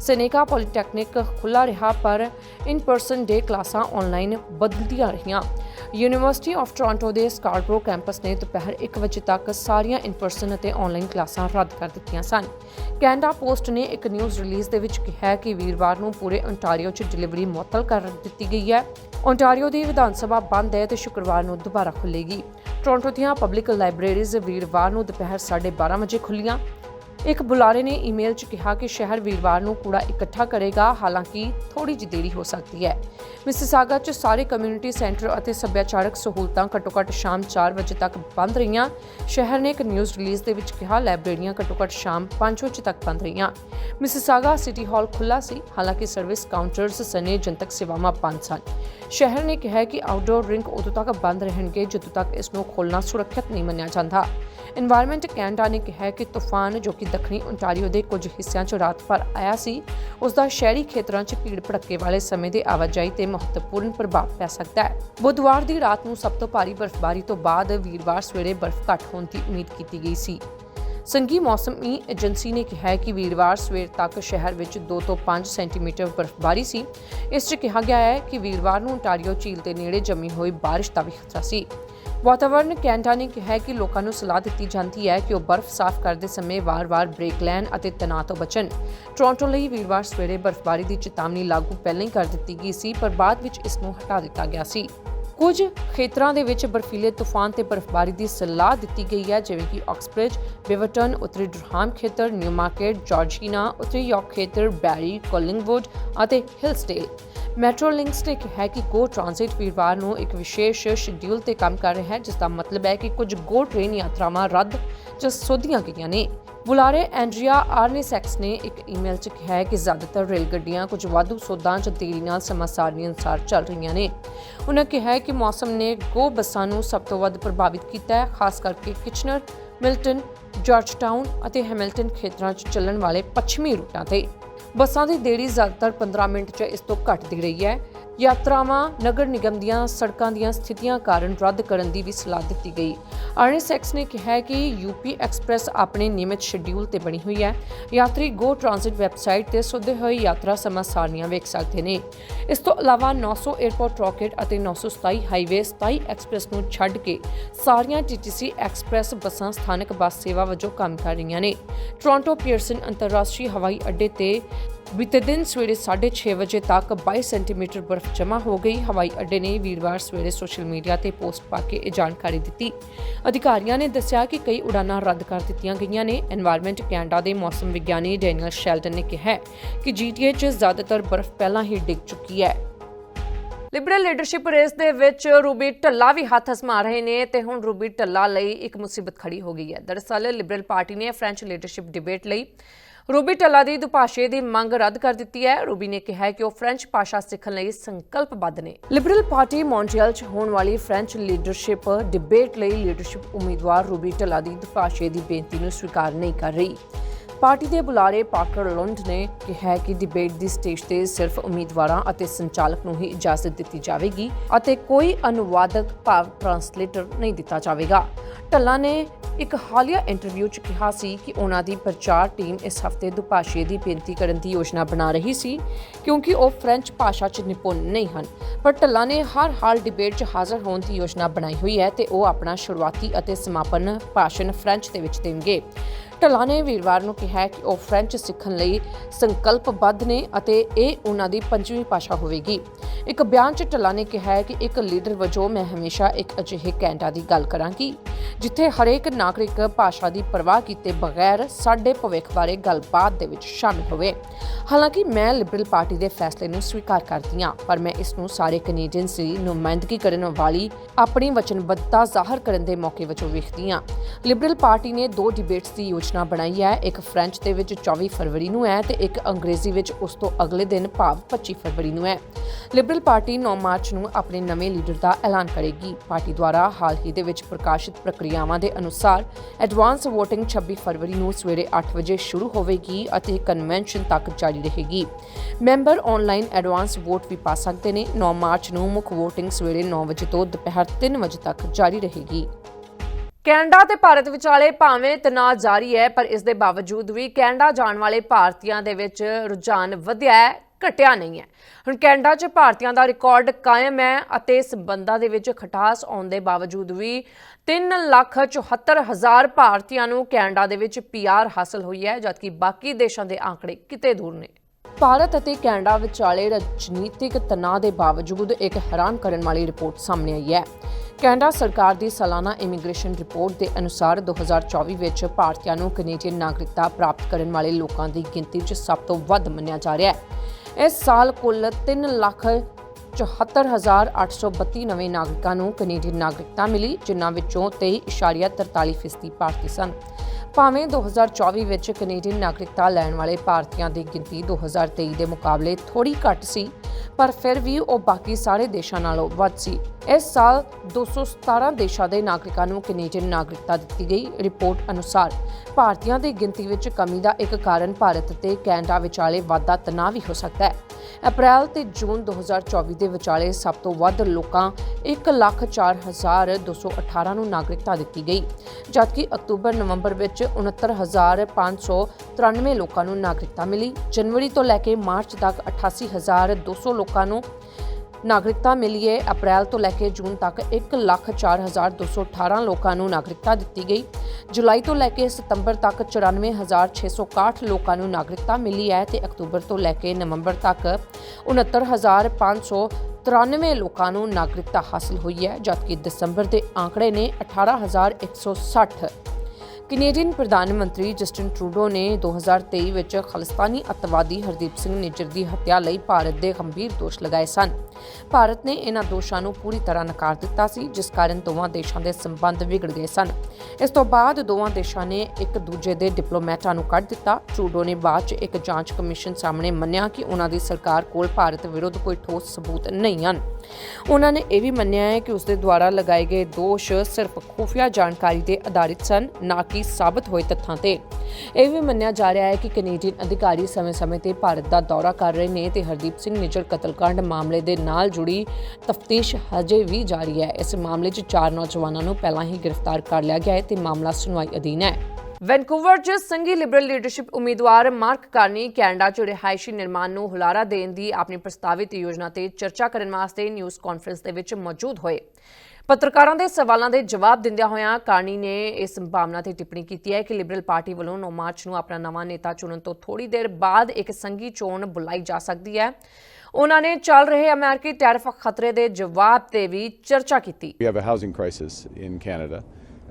A: ਸਨੇਕਾ ਪੋਲੀਟੈਕਨਿਕ ਖੁੱਲਾ ਰਿਹਾ, ਪਰ ਇਨ ਪਰਸਨ ਡੇ ਕਲਾਸਾਂ ਆਨਲਾਈਨ ਬਦਲਦੀਆਂ ਰਹੀਆਂ। ਯੂਨੀਵਰਸਿਟੀ ਆਫ ਟੋਰਾਂਟੋ ਦੇ ਸਕਾਰਬਰੋ ਕੈਂਪਸ ਨੇ ਦੁਪਹਿਰ 1 ਵਜੇ ਤੱਕ ਸਾਰੀਆਂ ਇਨ ਪਰਸਨ ਅਤੇ ਆਨਲਾਈਨ ਕਲਾਸਾਂ ਰੱਦ ਕਰ ਦਿੱਤੀਆਂ ਸਨ। ਕੈਨੇਡਾ ਪੋਸਟ ਨੇ ਇੱਕ ਨਿਊਜ਼ ਰਿਲੀਜ਼ ਦੇ ਵਿੱਚ ਕਿਹਾ ਕਿ ਵੀਰਵਾਰ ਨੂੰ ਪੂਰੇ ਓਨਟਾਰੀਓ 'ਚ ਡਿਲੀਵਰੀ ਮੁਅੱਤਲ ਕਰ ਦਿੱਤੀ ਗਈ ਹੈ। ਓਨਟਾਰੀਓ ਦੀ ਵਿਧਾਨ ਸਭਾ ਬੰਦ ਹੈ ਤੇ ਸ਼ੁੱਕਰਵਾਰ ਨੂੰ ਦੁਬਾਰਾ ਖੁੱਲੇਗੀ ਟੋਰਾਂਟੋ ਦੀਆਂ ਪਬਲਿਕ ਲਾਇਬ੍ਰੇਰੀਜ਼ ਵੀਰਵਾਰ ਨੂੰ ਦੁਪਹਿਰ 12:30 ਵਜੇ ਖੁੱਲੀਆਂ ਇੱਕ ਬੁਲਾਰੇ ਨੇ ਈਮੇਲ 'ਚ ਕਿਹਾ ਕਿ ਸ਼ਹਿਰ ਵੀਰਵਾਰ ਨੂੰ ਕੂੜਾ ਇਕੱਠਾ ਕਰੇਗਾ, ਹਾਲਾਂਕਿ ਥੋੜੀ ਜਿਹੀ ਦੇਰੀ ਹੋ ਸਕਦੀ ਹੈ। ਮਿਸਿਸਾਗਾ 'ਚ ਸਾਰੇ ਕਮਿਊਨਿਟੀ ਸੈਂਟਰ ਅਤੇ ਸੱਭਿਆਚਾਰਕ ਸਹੂਲਤਾਂ ਘੱਟੋ-ਘੱਟ ਸ਼ਾਮ 4 ਵਜੇ ਤੱਕ ਬੰਦ ਰਹੀਆਂ। ਸ਼ਹਿਰ ਨੇ ਇੱਕ ਨਿਊਜ਼ ਰਿਲੀਜ਼ ਦੇ ਵਿੱਚ ਕਿਹਾ, ਲਾਇਬ੍ਰੇਰੀਆਂ ਘੱਟੋ-ਘੱਟ ਸ਼ਾਮ 5 ਵਜੇ ਤੱਕ ਬੰਦ ਰਹੀਆਂ। ਮਿਸਿਸਾਗਾ ਸਿਟੀ ਹਾਲ ਖੁੱਲਾ ਸੀ, ਹਾਲਾਂਕਿ ਸਰਵਿਸ ਕਾਊਂਟਰਸ ਸਨੇ ਜਨਤਕ ਸੇਵਾਵਾਂ ਬੰਦ ਸਨ। ਸ਼ਹਿਰ ਨੇ ਕਿਹਾ ਕਿ ਆਊਟਡੋਰ ਰਿੰਕ ਉਦੋਂ ਤੱਕ ਬੰਦ ਰਹਿਣਗੇ ਜਦੋਂ ਤੱਕ ਇਸ ਨੂੰ ਖੋਲਣਾ ਸੁਰੱਖਿਅਤ ਨਹੀਂ ਮੰਨਿਆ ਜਾਂਦਾ। এনवायरमेंट ਕੈਨੇਡਾ ਨੇ ਕਿਹਾ ਕਿ ਤੂਫਾਨ ਜੋ ਕਿ ਦੱਖਣੀ ਓਨਟਾਰੀਓ ਦੇ ਕੁਝ ਹਿੱਸਿਆਂ 'ਚ ਰਾਤ ਭਰ ਆਇਆ ਸੀ ਉਸ ਦਾ ਸ਼ਹਿਰੀ ਖੇਤਰਾਂ 'ਚ ਭੀੜ ਭੜੱਕੇ ਵਾਲੇ ਸਮੇਂ ਦੇ ਆਵਾਜਾਈ ਤੇ ਮਹੱਤਵਪੂਰਨ ਪ੍ਰਭਾਵ ਪੈ ਸਕਦਾ ਹੈ। ਬੁੱਧਵਾਰ ਦੀ ਰਾਤ ਨੂੰ ਸਭ ਤੋਂ ਭਾਰੀ ਬਰਫ਼ਬਾਰੀ ਤੋਂ ਬਾਅਦ ਵੀਰਵਾਰ ਸਵੇਰੇ ਬਰਫ਼ ਘਟ ਹੋਣ ਦੀ ਉਮੀਦ ਕੀਤੀ ਗਈ ਸੀ। ਸੰਗੀ ਮੌਸਮੀ ਏਜੰਸੀ ਨੇ ਕਿਹਾ ਹੈ ਕਿ ਵੀਰਵਾਰ ਸਵੇਰ ਤੱਕ ਸ਼ਹਿਰ ਵਿੱਚ 2 ਤੋਂ 5 ਸੈਂਟੀਮੀਟਰ ਬਰਫ਼ਬਾਰੀ ਸੀ। ਇਸ 'ਚ ਕਿਹਾ ਗਿਆ ਹੈ ਕਿ ਵੀਰਵਾਰ ਨੂੰ ਓਨਟਾਰੀਓ ਝੀਲ ਦੇ ਨੇੜੇ ਜੰਮੀ ਹੋਈ ਬਾਰਿਸ਼ ਦਾ ਵੀ ਖਤਰਾ ਸੀ। ਵਾਤਾਵਰਣ ਕੈਨੇਡਾ ਹੈ ਕਿ ਲੋਕਾਂ ਨੂੰ ਸਲਾਹ ਦਿੱਤੀ ਜਾਂਦੀ ਹੈ ਕਿ ਉਹ ਬਰਫ਼ ਸਾਫ਼ ਕਰਦੇ ਸਮੇਂ ਵਾਰ-ਵਾਰ ਬ੍ਰੇਕ ਲੈਣ ਅਤੇ ਤਣਾਅ ਤੋਂ ਬਚਣ। ਟੋਰਾਂਟੋ ਲਈ ਵੀਰਵਾਰ ਸਵੇਰੇ ਬਰਫ਼ਬਾਰੀ ਦੀ ਚੇਤਾਵਨੀ ਲਾਗੂ ਪਹਿਲਾਂ ਹੀ ਕਰ ਦਿੱਤੀ ਗਈ ਸੀ, ਪਰ ਬਾਅਦ ਵਿੱਚ ਇਸ ਨੂੰ ਹਟਾ ਦਿੱਤਾ ਗਿਆ ਸੀ। ਕੁਝ ਖੇਤਰਾਂ ਦੇ ਵਿੱਚ ਬਰਫੀਲੇ ਤੂਫਾਨ ਤੇ ਬਰਫ਼ਬਾਰੀ ਦੀ ਸਲਾਹ ਦਿੱਤੀ ਗਈ ਹੈ, ਜਿਵੇਂ ਕਿ ਆਕਸਬ੍ਰਿਜ, ਬਿਵਰਟਨ, ਉੱਤਰੀ ਡਰਹਾਮ ਖੇਤਰ, ਨਿਊ ਮਾਰਕੀਟ, ਜਾਰਜੀਨਾ, ਉੱਤਰੀ ਯਾਰਕ ਖੇਤਰ, ਬੈਰੀ, ਕੋਲਿੰਗਵੁੱਡ ਅਤੇ ਹਿਲਸਡੇਲ। ਮੈਟਰੋ ਲਿੰਕਸ ਨੇ ਕਿਹਾ ਕਿ ਗੋ ਟ੍ਰਾਂਜ਼ਿਟ ਵੀਰਵਾਰ ਨੂੰ ਇੱਕ ਵਿਸ਼ੇਸ਼ ਸ਼ਡਿਊਲ ਤੇ ਕੰਮ ਕਰ ਰਿਹਾ ਹੈ, ਜਿਸ ਦਾ ਮਤਲਬ ਹੈ ਕਿ ਕੁਝ ਗੋ ਟ੍ਰੇਨ ਯਾਤਰਾਵਾਂ ਰੱਦ ਜਾਂ ਸੋਧੀਆਂ ਗਈਆਂ ਨੇ। ਬੁਲਾਰੇ ਐਂਡਰੀਆ ਆਰਨੇਸੈਕਸ ਨੇ ਇੱਕ ਈਮੇਲ 'ਚ ਕਿਹਾ ਹੈ ਕਿ ਜ਼ਿਆਦਾਤਰ ਰੇਲ ਗੱਡੀਆਂ ਕੁਝ ਵਾਧੂ ਸੋਧਾਂ 'ਚ ਦੇਰੀ ਨਾਲ ਸਮਾਂ ਸਾਰਣੀ ਅਨੁਸਾਰ ਚੱਲ ਰਹੀਆਂ ਨੇ। ਉਹਨਾਂ ਕਿਹਾ ਹੈ ਕਿ ਮੌਸਮ ਨੇ ਗੋ ਬੱਸਾਂ ਨੂੰ ਸਭ ਤੋਂ ਵੱਧ ਪ੍ਰਭਾਵਿਤ ਕੀਤਾ ਹੈ, ਖਾਸ ਕਰਕੇ ਕਿਚਨਰ, ਮਿਲਟਨ, ਜਾਰਜਟਾਊਨ ਅਤੇ ਹੈਮਿਲਟਨ ਖੇਤਰਾਂ 'ਚ ਚੱਲਣ ਵਾਲੇ ਪੱਛਮੀ ਰੂਟਾਂ ਤੇ। ਬੱਸਾਂ ਦੀ ਦੇਰੀ ਜ਼ਿਆਦਾਤਰ 15 ਮਿੰਟ 'ਚ ਇਸ ਤੋਂ ਘੱਟ ਦੀ ਰਹੀ ਹੈ। ਯਾਤਰਾਵਾਂ ਨਗਰ ਨਿਗਮ ਦੀਆਂ ਸੜਕਾਂ ਦੀਆਂ ਸਥਿਤੀਆਂ ਕਾਰਨ ਰੱਦ ਕਰਨ ਦੀ ਵੀ ਸਲਾਹ ਦਿੱਤੀ ਗਈ। ਆਰਐਸਐਕਸ ਨੇ ਕਿਹਾ ਕਿ ਯੂਪੀ ਐਕਸਪ੍ਰੈਸ ਆਪਣੇ ਨਿਯਮਿਤ ਸ਼ਡਿਊਲ ਤੇ ਬਣੀ ਹੋਈ ਹੈ। ਯਾਤਰੀ ਗੋ ਟ੍ਰਾਂਜ਼ਿਟ ਵੈਬਸਾਈਟ ਤੇ ਸੁਧੇ ਹੋਏ ਯਾਤਰਾ ਸਮਾਂ ਸਾਰਣੀਆਂ ਵੇਖ ਸਕਦੇ ਨੇ। ਇਸ ਤੋਂ ਇਲਾਵਾ 900 에ਅਰਪੋਰਟ ਰਾਕੇਟ ਅਤੇ 927 ਹਾਈਵੇ 27 ਐਕਸਪ੍ਰੈਸ ਨੂੰ ਛੱਡ ਕੇ ਸਾਰੀਆਂ ਟੀਟੀਸੀ ਐਕਸਪ੍ਰੈਸ ਬੱਸਾਂ ਸਥਾਨਕ ਬੱਸ ਸੇਵਾ ਵਜੋਂ ਕੰਮ ਕਰ ਰਹੀਆਂ ਨੇ। ਟੋਰਾਂਟੋ ਪੀਅਰਸਨ ਅੰਤਰਰਾਸ਼ਟਰੀ ਹਵਾਈ ਅੱਡੇ ਤੇ ਬੀਤੇ ਦਿਨ ਸਵੇਰੇ 6:30 ਵਜੇ ਤੱਕ 22 ਸੈਂਟੀਮੀਟਰ ਬਰਫ਼ ਜਮ੍ਹਾਂ ਹੋ ਗਈ। ਹਵਾਈ ਅੱਡੇ ਨੇ ਵੀਰਵਾਰ ਸਵੇਰੇ ਸੋਸ਼ਲ ਮੀਡੀਆ ਤੇ ਪੋਸਟ ਪਾ ਕੇ ਇਹ ਜਾਣਕਾਰੀ ਦਿੱਤੀ। ਅਧਿਕਾਰੀਆਂ ਨੇ ਦੱਸਿਆ ਕਿ ਕਈ ਉਡਾਨਾਂ ਰੱਦ ਕਰ ਦਿੱਤੀਆਂ ਗਈਆਂ ਨੇ। এনवायरमेंट ਕੈਨੇਡਾ ਦੇ ਮੌਸਮ ਵਿਗਿਆਨੀ ਡੈਨੀਅਲ ਸ਼ੈਲਟਨ ਨੇ ਕਿਹਾ ਕਿ ਜੀਟੀਏ 'ਚ ਜ਼ਿਆਦਾਤਰ ਬਰਫ਼ ਪਹਿਲਾਂ ਹੀ ਡਿੱਗ ਚੁੱਕੀ ਹੈ। ਲਿਬਰਲ ਲੀਡਰਸ਼ਿਪ ਰੇਸ ਦੇ ਵਿੱਚ ਰੂਬੀ ਢੱਲਾ ਵੀ ਹੱਥ ਹਸਮਾ ਰਹੇ ਨੇ ਤੇ ਹੁਣ ਰੂਬੀ ਢੱਲਾ ਲਈ ਇੱਕ ਮੁਸੀਬਤ ਖੜੀ ਹੋ ਗਈ ਹੈ। ਦਰਅਸਲ ਲਿਬਰਲ ਪਾਰਟੀ ਨੇ ਫ੍ਰੈਂਚ ਲੀਡਰਸ਼ਿਪ ਡਿਬੇਟ ਲਈ ਰੂਬੀ ਢੱਲਾ ਦੀ ਦੁਭਾਸ਼ੇ ਦੀ ਮੰਗ ਰੱਦ ਕਰ ਦਿੱਤੀ ਹੈ। ਰੂਬੀ ਨੇ ਕਿਹਾ ਕਿ ਉਹ ਫ੍ਰੈਂਚ ਭਾਸ਼ਾ ਸਿੱਖਣ ਲਈ ਸੰਕਲਪਬੱਧ ਨੇ। ਲਿਬਰਲ ਪਾਰਟੀ ਮੌਂਟਰੀਅਲ 'ਚ ਹੋਣ ਵਾਲੀ ਫ੍ਰੈਂਚ ਲੀਡਰਸ਼ਿਪ ਡਿਬੇਟ ਲਈ ਲੀਡਰਸ਼ਿਪ ਉਮੀਦਵਾਰ ਰੂਬੀ ਢੱਲਾ ਦੀ ਦੁਭਾਸ਼ੇ ਦੀ ਬੇਨਤੀ ਨੂੰ ਸਵੀਕਾਰ ਨਹੀਂ ਕਰ ਰਹੀ। ਪਾਰਟੀ ਦੇ ਬੁਲਾਰੇ ਪਾਕਰ ਲੁੰਡ ਨੇ ਕਿਹਾ ਕਿ ਡਿਬੇਟ ਦੀ ਸਟੇਜ ਤੇ ਸਿਰਫ ਉਮੀਦਵਾਰਾਂ ਅਤੇ ਸੰਚਾਲਕ ਨੂੰ ਹੀ ਇਜਾਜ਼ਤ ਦਿੱਤੀ ਜਾਵੇਗੀ ਅਤੇ ਕੋਈ ਅਨੁਵਾਦਕ ਭਾਵ ਟਰਾਂਸਲੇਟਰ ਨਹੀਂ ਦਿੱਤਾ ਜਾਵੇਗਾ। ਢੱਲਾ ਨੇ ਇੱਕ ਹਾਲੀਆ ਇੰਟਰਵਿਊ 'ਚ ਕਿਹਾ ਸੀ ਕਿ ਉਹਨਾਂ ਦੀ ਪ੍ਰਚਾਰ ਟੀਮ ਇਸ ਹਫ਼ਤੇ ਦੁਭਾਸ਼ੇ ਦੀ ਬੇਨਤੀ ਕਰਨ ਦੀ ਯੋਜਨਾ ਬਣਾ ਰਹੀ ਸੀ, ਕਿਉਂਕਿ ਉਹ ਫ੍ਰੈਂਚ ਭਾਸ਼ਾ 'ਚ ਨਿਪੁੰਨ ਨਹੀਂ ਹਨ। ਪਰ ਢੱਲਾ ਨੇ ਹਰ ਹਾਲ ਡਿਬੇਟ 'ਚ ਹਾਜ਼ਰ ਹੋਣ ਦੀ ਯੋਜਨਾ ਬਣਾਈ ਹੋਈ ਹੈ ਤੇ ਉਹ ਆਪਣਾ ਸ਼ੁਰੂਆਤੀ ਅਤੇ ਸਮਾਪਨ ਭਾਸ਼ਣ ਫ੍ਰੈਂਚ ਦੇ ਵਿੱਚ ਦੇਣਗੇ। ਢੱਲਾ ਨੇ ਵੀਰਵਾਰ ਨੂੰ ਕਿਹਾ ਹੈ ਕਿ ਉਹ ਫ੍ਰੈਂਚ ਸਿੱਖਣ ਲਈ ਸੰਕਲਪਬੱਧ ਨੇ ਅਤੇ ਇਹ ਉਹਨਾਂ ਦੀ ਪੰਜਵੀਂ ਭਾਸ਼ਾ ਹੋਵੇਗੀ। ਇੱਕ ਬਿਆਨ 'ਚ ਢੱਲਾ ਨੇ ਕਿਹਾ ਹੈ ਕਿ ਇੱਕ ਲੀਡਰ ਵਜੋਂ ਮੈਂ ਹਮੇਸ਼ਾ ਇੱਕ ਅਜਿਹੇ ਕੈਨੇਡਾ ਦੀ ਗੱਲ ਕਰਾਂਗੀ, ਜਿੱਥੇ ਹਰੇਕ ਨਾਗਰਿਕ ਭਾਸ਼ਾ ਦੀ ਪਰਵਾਹ ਕੀਤੇ ਬਗੈਰ ਸਾਡੇ ਭਵਿੱਖ ਬਾਰੇ ਗੱਲਬਾਤ ਦੇ ਵਿੱਚ ਸ਼ਾਮਿਲ ਹੋਵੇ। ਹਾਲਾਂਕਿ ਮੈਂ ਲਿਬਰਲ ਪਾਰਟੀ ਦੇ ਫੈਸਲੇ ਨੂੰ ਸਵੀਕਾਰ ਕਰਦੀ ਹਾਂ, ਪਰ ਮੈਂ ਇਸ ਨੂੰ ਸਾਰੇ ਕੈਨੇਡੀਅਨਸ ਦੀ ਨੁਮਾਇੰਦਗੀ ਕਰਨ ਵਾਲੀ ਆਪਣੀ ਵਚਨਬੱਧਤਾ ਜ਼ਾਹਰ ਕਰਨ ਦੇ ਮੌਕੇ ਵਜੋਂ ਵੇਖਦੀ ਹਾਂ। ਲਿਬਰਲ ਪਾਰਟੀ ਨੇ ਦੋ ਡਿਬੇਟਸ ਦੀ ਯੋਜਨਾ ਬਣਾਈ ਹੈ। ਇੱਕ ਫ੍ਰੈਂਚ ਦੇ ਵਿੱਚ 24 ਫਰਵਰੀ ਨੂੰ ਹੈ ਤੇ ਇੱਕ ਅੰਗਰੇਜ਼ੀ ਵਿੱਚ ਉਸ ਤੋਂ ਅਗਲੇ ਦਿਨ ਭਾਵ 25 ਫਰਵਰੀ ਨੂੰ ਹੈ। ਲਿਬਰਲ ਪਾਰਟੀ 9 ਮਾਰਚ ਨੂੰ ਆਪਣੇ ਨਵੇਂ ਲੀਡਰ ਦਾ ਐਲਾਨ ਕਰੇਗੀ। ਪਾਰਟੀ ਦੁਆਰਾ ਹਾਲ ਹੀ ਦੇ ਵਿੱਚ ਪ੍ਰਕਾਸ਼ਿਤ ਪ੍ਰਕਿਰਿਆਵਾਂ ਦੇ ਅਨੁਸਾਰ ਐਡਵਾਂਸ VOTING 26 ਫਰਵਰੀ ਨੂੰ ਸਵੇਰੇ 8 ਵਜੇ ਸ਼ੁਰੂ ਹੋਵੇਗੀ ਅਤੇ ਕਨਵੈਨਸ਼ਨ ਤੱਕ ਜਾਰੀ ਰਹੇਗੀ। ਮੈਂਬਰ ਆਨਲਾਈਨ ਐਡਵਾਂਸ ਵੋਟ ਵੀ ਪਾ ਸਕਦੇ ਨੇ। 9 ਮਾਰਚ ਨੂੰ ਮੁੱਖ VOTING ਸਵੇਰੇ 9 ਵਜੇ ਤੋਂ ਦੁਪਹਿਰ 3 ਵਜੇ ਤੱਕ ਜਾਰੀ ਰਹੇਗੀ। ਕੈਨੇਡਾ ਤੇ ਭਾਰਤ ਵਿਚਾਲੇ ਭਾਵੇਂ ਤਣਾਅ ਜਾਰੀ ਹੈ, ਪਰ ਇਸ ਦੇ ਬਾਵਜੂਦ ਵੀ ਕੈਨੇਡਾ ਜਾਣ ਵਾਲੇ ਭਾਰਤੀਆਂ ਦੇ ਵਿੱਚ ਰੁਝਾਨ ਵਧਿਆ ਹੈ, ਘਟਿਆ ਨਹੀਂ ਹੈ। ਹੁਣ ਕੈਨੇਡਾ 'ਚ ਭਾਰਤੀਆਂ ਦਾ ਰਿਕਾਰਡ ਕਾਇਮ ਹੈ ਅਤੇ ਸਬੰਧਾਂ ਦੇ ਵਿੱਚ ਖਟਾਸ ਆਉਣ ਦੇ ਬਾਵਜੂਦ ਵੀ 374000 ਭਾਰਤੀਆਂ ਨੂੰ ਕੈਨੇਡਾ ਦੇ ਵਿੱਚ ਪੀਆਰ ਹਾਸਲ ਹੋਈ ਹੈ, ਜਦਕਿ ਬਾਕੀ ਦੇਸ਼ਾਂ ਦੇ ਆંકੜੇ ਕਿਤੇ ਦੂਰ ਨੇ। ਭਾਰਤ ਅਤੇ ਕੈਨੇਡਾ ਵਿਚਾਲੇ ਰਾਜਨੀਤਿਕ ਤਣਾਅ ਦੇ ਬਾਵਜੂਦ ਇੱਕ ਹੈਰਾਨ ਕਰਨ ਵਾਲੀ ਰਿਪੋਰਟ ਸਾਹਮਣੇ ਆਈ ਹੈ। ਕੈਨੇਡਾ ਸਰਕਾਰ ਦੀ ਸਾਲਾਨਾ ਇਮੀਗ੍ਰੇਸ਼ਨ ਰਿਪੋਰਟ ਦੇ ਅਨੁਸਾਰ 2024 ਵਿੱਚ ਭਾਰਤੀਆਂ ਨੂੰ ਕੈਨੇਡੀਅਨ ਨਾਗਰਿਕਤਾ ਪ੍ਰਾਪਤ ਕਰਨ ਵਾਲੇ ਲੋਕਾਂ ਦੀ ਗਿਣਤੀ 'ਚ ਸਭ ਤੋਂ ਵੱਧ ਮੰਨਿਆ ਜਾ ਰਿਹਾ ਹੈ। ਇਸ ਸਾਲ ਕੁੱਲ 3 ਲੱਖ 74832 ਨਵੇਂ ਨਾਗਰਿਕਾਂ ਨੂੰ ਕੈਨੇਡੀਅਨ ਨਾਗਰਿਕਤਾ ਮਿਲੀ, ਜਿਨ੍ਹਾਂ ਵਿੱਚੋਂ 23.43% ਭਾਰਤੀ ਸਨ। ਭਾਵੇਂ 2024 ਵਿੱਚ ਕੈਨੇਡੀਅਨ ਨਾਗਰਿਕਤਾ ਲੈਣ ਵਾਲੇ ਭਾਰਤੀਆਂ ਦੀ ਗਿਣਤੀ 2023 ਦੇ ਮੁਕਾਬਲੇ ਥੋੜੀ ਘੱਟ ਸੀ, ਪਰ ਫਿਰ ਵੀ ਉਹ ਬਾਕੀ ਸਾਰੇ ਦੇਸ਼ਾਂ ਨਾਲੋਂ ਵੱਧ ਸੀ। ਇਸ ਸਾਲ 217 ਦੇਸ਼ਾਂ ਦੇ ਨਾਗਰਿਕਾਂ ਨੂੰ ਕੈਨੇਡੀਅਨ ਨਾਗਰਿਕਤਾ ਦਿੱਤੀ ਗਈ। ਰਿਪੋਰਟ ਅਨੁਸਾਰ ਭਾਰਤੀਆਂ ਦੀ ਗਿਣਤੀ ਵਿੱਚ ਕਮੀ ਦਾ ਇੱਕ ਕਾਰਨ ਭਾਰਤ ਤੇ ਕੈਨੇਡਾ ਵਿਚਾਲੇ ਵਾਧਾ ਤਣਾਅ ਵੀ ਹੋ ਸਕਦਾ ਹੈ। ਅਪ੍ਰੈਲ ਤੇ ਜੂਨ 2024 ਦੇ ਵਿਚਾਲੇ ਸਭ ਤੋਂ ਵੱਧ ਲੋਕਾਂ 104218 ਨੂੰ ਨਾਗਰਿਕਤਾ ਦਿੱਤੀ ਗਈ, ਜਦਕਿ ਅਕਤੂਬਰ ਨਵੰਬਰ ਵਿੱਚ 69593 ਲੋਕਾਂ ਨੂੰ ਨਾਗਰਿਕਤਾ ਮਿਲੀ। ਜਨਵਰੀ ਤੋਂ ਲੈ ਕੇ ਮਾਰਚ ਤੱਕ 88200 ਲੋਕਾਂ ਨੂੰ ਨਾਗਰਿਕਤਾ ਮਿਲੀ ਹੈ। ਅਪ੍ਰੈਲ ਤੋਂ ਲੈ ਕੇ ਜੂਨ ਤੱਕ 104218 ਲੋਕਾਂ ਨੂੰ ਨਾਗਰਿਕਤਾ ਦਿੱਤੀ ਗਈ। ਜੁਲਾਈ ਤੋਂ ਲੈ ਕੇ ਸਤੰਬਰ ਤੱਕ 94661 ਲੋਕਾਂ ਨੂੰ ਨਾਗਰਿਕਤਾ ਮਿਲੀ ਹੈ ਤੇ ਅਕਤੂਬਰ ਤੋਂ ਲੈ ਕੇ ਨਵੰਬਰ ਤੱਕ 69593 ਲੋਕਾਂ ਨੂੰ ਨਾਗਰਿਕਤਾ ਹਾਸਲ ਹੋਈ ਹੈ, ਜਦਕਿ ਦਸੰਬਰ ਦੇ ਆંકੜੇ ਨੇ 18160 ਕੈਨੇਡੀਅਨ ਪ੍ਰਧਾਨ ਮੰਤਰੀ ਜਸਟਿਨ ਟਰੂਡੋ ਨੇ 2023 ਵਿੱਚ ਖਾਲਿਸਤਾਨੀ ਅੱਤਵਾਦੀ ਹਰਦੀਪ ਸਿੰਘ ਨਿੱਜਰ ਦੀ ਹੱਤਿਆ ਲਈ ਭਾਰਤ ਦੇ ਗੰਭੀਰ ਦੋਸ਼ ਲਗਾਏ ਸਨ। ਭਾਰਤ ਨੇ ਇਹਨਾਂ ਦੋਸ਼ਾਂ ਨੂੰ ਪੂਰੀ ਤਰ੍ਹਾਂ ਨਕਾਰ ਦਿੱਤਾ ਸੀ, ਜਿਸ ਕਾਰਨ ਦੋਵਾਂ ਦੇਸ਼ਾਂ ਦੇ ਸੰਬੰਧ ਵਿਗੜ ਗਏ ਸਨ। ਇਸ ਤੋਂ ਬਾਅਦ ਦੋਵਾਂ ਦੇਸ਼ਾਂ ਨੇ ਇੱਕ ਦੂਜੇ ਦੇ ਡਿਪਲੋਮੈਟਾਂ ਨੂੰ ਕੱਢ ਦਿੱਤਾ। ਟਰੂਡੋ ਨੇ ਬਾਅਦ 'ਚ ਇੱਕ ਜਾਂਚ ਕਮਿਸ਼ਨ ਸਾਹਮਣੇ ਮੰਨਿਆ ਕਿ ਉਹਨਾਂ ਦੀ ਸਰਕਾਰ ਕੋਲ ਭਾਰਤ ਵਿਰੁੱਧ ਕੋਈ ਠੋਸ ਸਬੂਤ ਨਹੀਂ ਹਨ। ਉਹਨਾਂ ਨੇ ਇਹ ਵੀ ਮੰਨਿਆ ਹੈ ਕਿ ਉਸ ਦੇ ਦੁਆਰਾ ਲਗਾਏ ਗਏ ਦੋਸ਼ ਸਿਰਫ ਖੁਫੀਆ ਜਾਣਕਾਰੀ ਤੇ ਆਧਾਰਿਤ ਸਨ, ਨਾ ਕਿ ਸਾਬਤ ਹੋਏ ਤੱਥਾਂ ਤੇ। ਇਹ ਵੀ ਮੰਨਿਆ ਜਾ ਰਿਹਾ ਹੈ ਕਿ ਕੈਨੇਡੀਅਨ ਅਧਿਕਾਰੀ ਸਮੇਂ-ਸਮੇਂ ਤੇ ਭਾਰਤ ਦਾ ਦੌਰਾ ਕਰ ਰਹੇ ਨੇ ਤੇ ਹਰਦੀਪ ਸਿੰਘ ਨਿੱਜਰ ਕਤਲकांड ਮਾਮਲੇ ਦੇ ਨਾਲ ਜੁੜੀ ਤਫਤੀਸ਼ ਹਜੇ ਵੀ ਜਾਰੀ ਹੈ। ਇਸ ਮਾਮਲੇ 'ਚ ਚਾਰ ਨੌਜਵਾਨਾਂ ਨੂੰ ਪਹਿਲਾਂ ਹੀ ਗ੍ਰਿਫਤਾਰ ਕਰ ਲਿਆ ਗਿਆ ਹੈ ਤੇ ਮਾਮਲਾ ਸੁਣਵਾਈ ਅਧੀਨ ਹੈ। ਵੈਨਕੂਵਰ 'ਚ ਸੰਘੀ ਲਿਬਰਲ ਲੀਡਰਸ਼ਿਪ ਉਮੀਦਵਾਰ ਮਾਰਕ ਕਾਰਨੀ ਕੈਨੇਡਾ 'ਚ ਰਿਹਾਇਸ਼ੀ ਨਿਰਮਾਣ ਨੂੰ ਹੁਲਾਰਾ ਦੇਣ ਦੀ ਆਪਣੀ ਪ੍ਰਸਤਾਵਿਤ ਯੋਜਨਾ ਤੇ ਚਰਚਾ ਕਰਨ ਵਾਸਤੇ ਨਿਊਜ਼ ਕਾਨਫਰੰਸ ਦੇ ਵਿੱਚ ਮੌਜੂਦ ਹੋਏ। ਪੱਤਰਕਾਰਾਂ ਦੇ ਸਵਾਲਾਂ ਦੇ ਜਵਾਬ ਦਿੰਦਿਆਂ ਹੋਇਆਂ ਕਾਰਨੀ ਨੇ ਇਸ ਸੰਭਾਵਨਾ ਤੇ ਟਿੱਪਣੀ ਕੀਤੀ ਹੈ ਕਿ ਲਿਬਰਲ ਪਾਰਟੀ ਵੱਲੋਂ 9 ਮਾਰਚ ਨੂੰ ਆਪਣਾ ਨਵਾਂ ਨੇਤਾ ਚੁਣਨ ਤੋਂ ਥੋੜੀ ਦੇਰ ਬਾਅਦ ਇੱਕ ਸੰਘੀ ਚੋਣ ਬੁਲਾਈ ਜਾ ਸਕਦੀ ਹੈ। ਉਹਨਾਂ ਨੇ ਚੱਲ ਰਹੇ ਅਮਰੀਕੀ ਟੈਰਿਫ ਖਤਰੇ ਦੇ ਜਵਾਬ ਤੇ ਵੀ ਚਰਚਾ ਕੀਤੀ।
B: We have a housing crisis in Canada,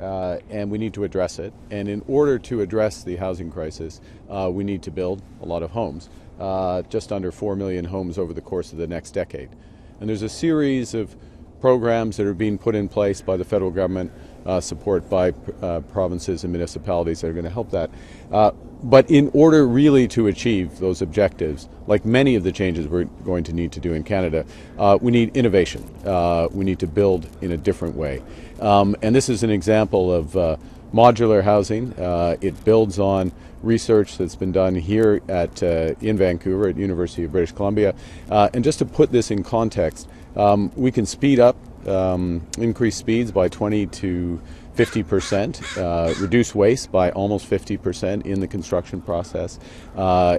B: uh, and we need to address it. And in order to address the housing crisis, uh, we need to build a lot of homes, uh, just under 4 million homes over the course of the next decade. And there's a series of programs that are being put in place by the federal government, uh, support by uh, provinces and municipalities that are going to help that. Uh, but in order really to achieve those objectives, like many of the changes we're going to need to do in Canada, uh, we need innovation. Uh, we need to build in a different way. Um, and this is an example of uh, modular housing. It builds on research that's been done here at in Vancouver at University of British Columbia. And just to put this in context, um, we can speed up, um, increase speeds by 20 to 50 percent, uh, reduce waste by almost 50 percent in the construction process. Uh,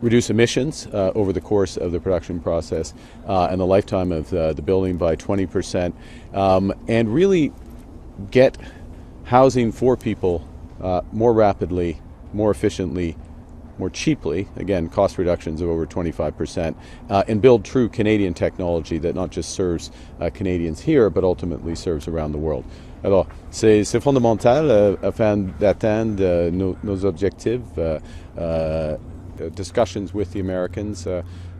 B: reduce emissions uh, over the course of the production process uh, and the lifetime of uh, the building by 20%, um, and really get housing for people uh, more rapidly, more efficiently, more cheaply. Again, cost reductions of over 25%, uh, and build true Canadian technology that not just serves uh, Canadians here, but ultimately serves around the world. Alors, c'est c'est fondamental euh, afin d'atteindre euh, nos, nos objectifs. uh, discussions with the Americans.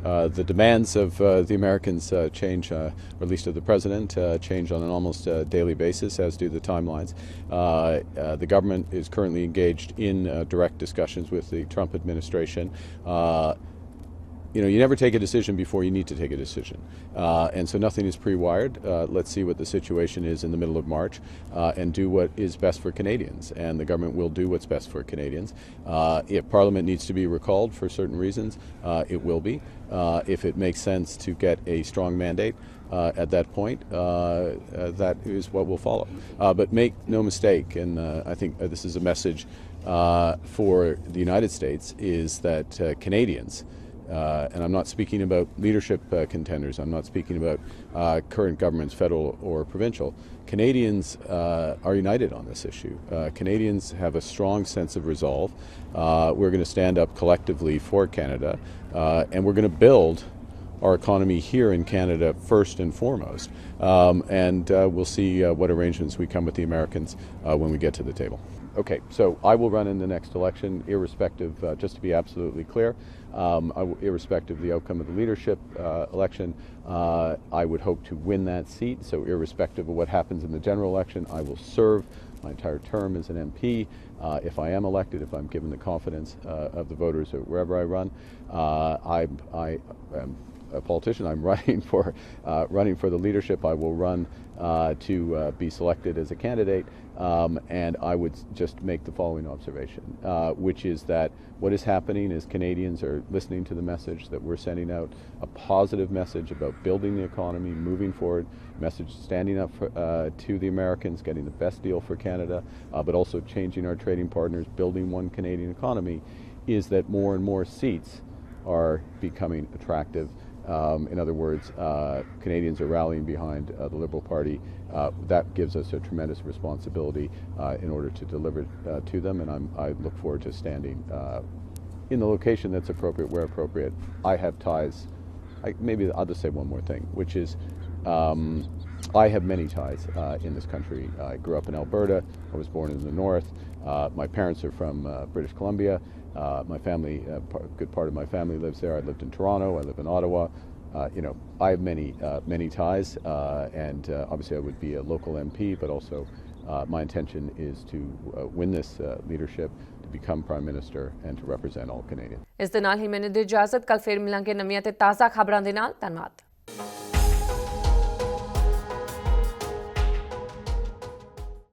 B: Uh, the demands of uh, the Americans uh, change, uh, or at least of the president, uh, change on an almost daily basis, as do the timelines. The government is currently engaged in direct discussions with the Trump administration. You know, you never take a decision before you need to take a decision. Uh, and so nothing is pre wired. Uh, let's see what the situation is in the middle of March uh, and do what is best for Canadians. And the government will do what's best for Canadians. Uh, if Parliament needs to be recalled for certain reasons, uh, it will be. Uh, if it makes sense to get a strong mandate, at that point, that is what will follow. But make no mistake, and I think this is a message for the United States, is that Canadians, uh, and I'm not speaking about leadership uh, contenders, I'm not speaking about uh, current governments, federal or provincial. Canadians uh, are united on this issue. Uh, Canadians have a strong sense of resolve. Uh, we're going to stand up collectively for Canada, and we're going to build our economy here in Canada first and foremost. Um, and uh, we'll see uh, what arrangements we come with the Americans uh, when we get to the table. Okay, so I will run in the next election, irrespective, just to be absolutely clear, um, irrespective of the outcome of the leadership uh, election, uh, I would hope to win that seat. So, irrespective of what happens in the general election, I will serve my entire term as an MP. Uh, if I am elected, if I'm given the confidence uh, of the voters wherever I run, uh, I, I am a politician. I'm running for uh, running for the leadership. I will run uh, to uh, be selected as a candidate, um, and I would just make the following observation, uh, which is that what is happening is Canadians are listening to the message that we're sending out, a positive message about building the economy, moving forward, message standing up for, uh, to the Americans, getting the best deal for Canada, uh, but also changing our trading partners, building one Canadian economy, is that more and more seats are becoming attractive. Um, in other words, uh, Canadians are rallying behind uh, the Liberal Party. Uh, that gives us a tremendous responsibility uh, in order to deliver uh, to them, and I'm, I look forward to standing uh, in the location that's appropriate, where appropriate. I have ties. I, maybe I'll just say one more thing, which is um, I have many ties in this country. I grew up in Alberta. I was born in the north. My parents are from British Columbia. Uh, my family, a par- good part of my family lives there. I lived in Toronto. I live in Ottawa. Uh, you know, I have many, uh, many ties, uh, and uh, obviously I would be a local MP, but also uh, my intention is to uh, win this uh, leadership, to become Prime Minister, and to represent all Canadians.
A: ਇਸ ਦੇ ਨਾਲ ਹੀ ਮੈਨੂੰ ਦੀ ਇਜਾਜ਼ਤ ਕੱਲ ਫੇਰ ਮਿਲਾਂਗੇ ਨਵੀਆਂ ਤੇ ਤਾਜ਼ਾ ਖਬਰਾਂ ਦੇ ਨਾਲ ਧੰਨਵਾਦ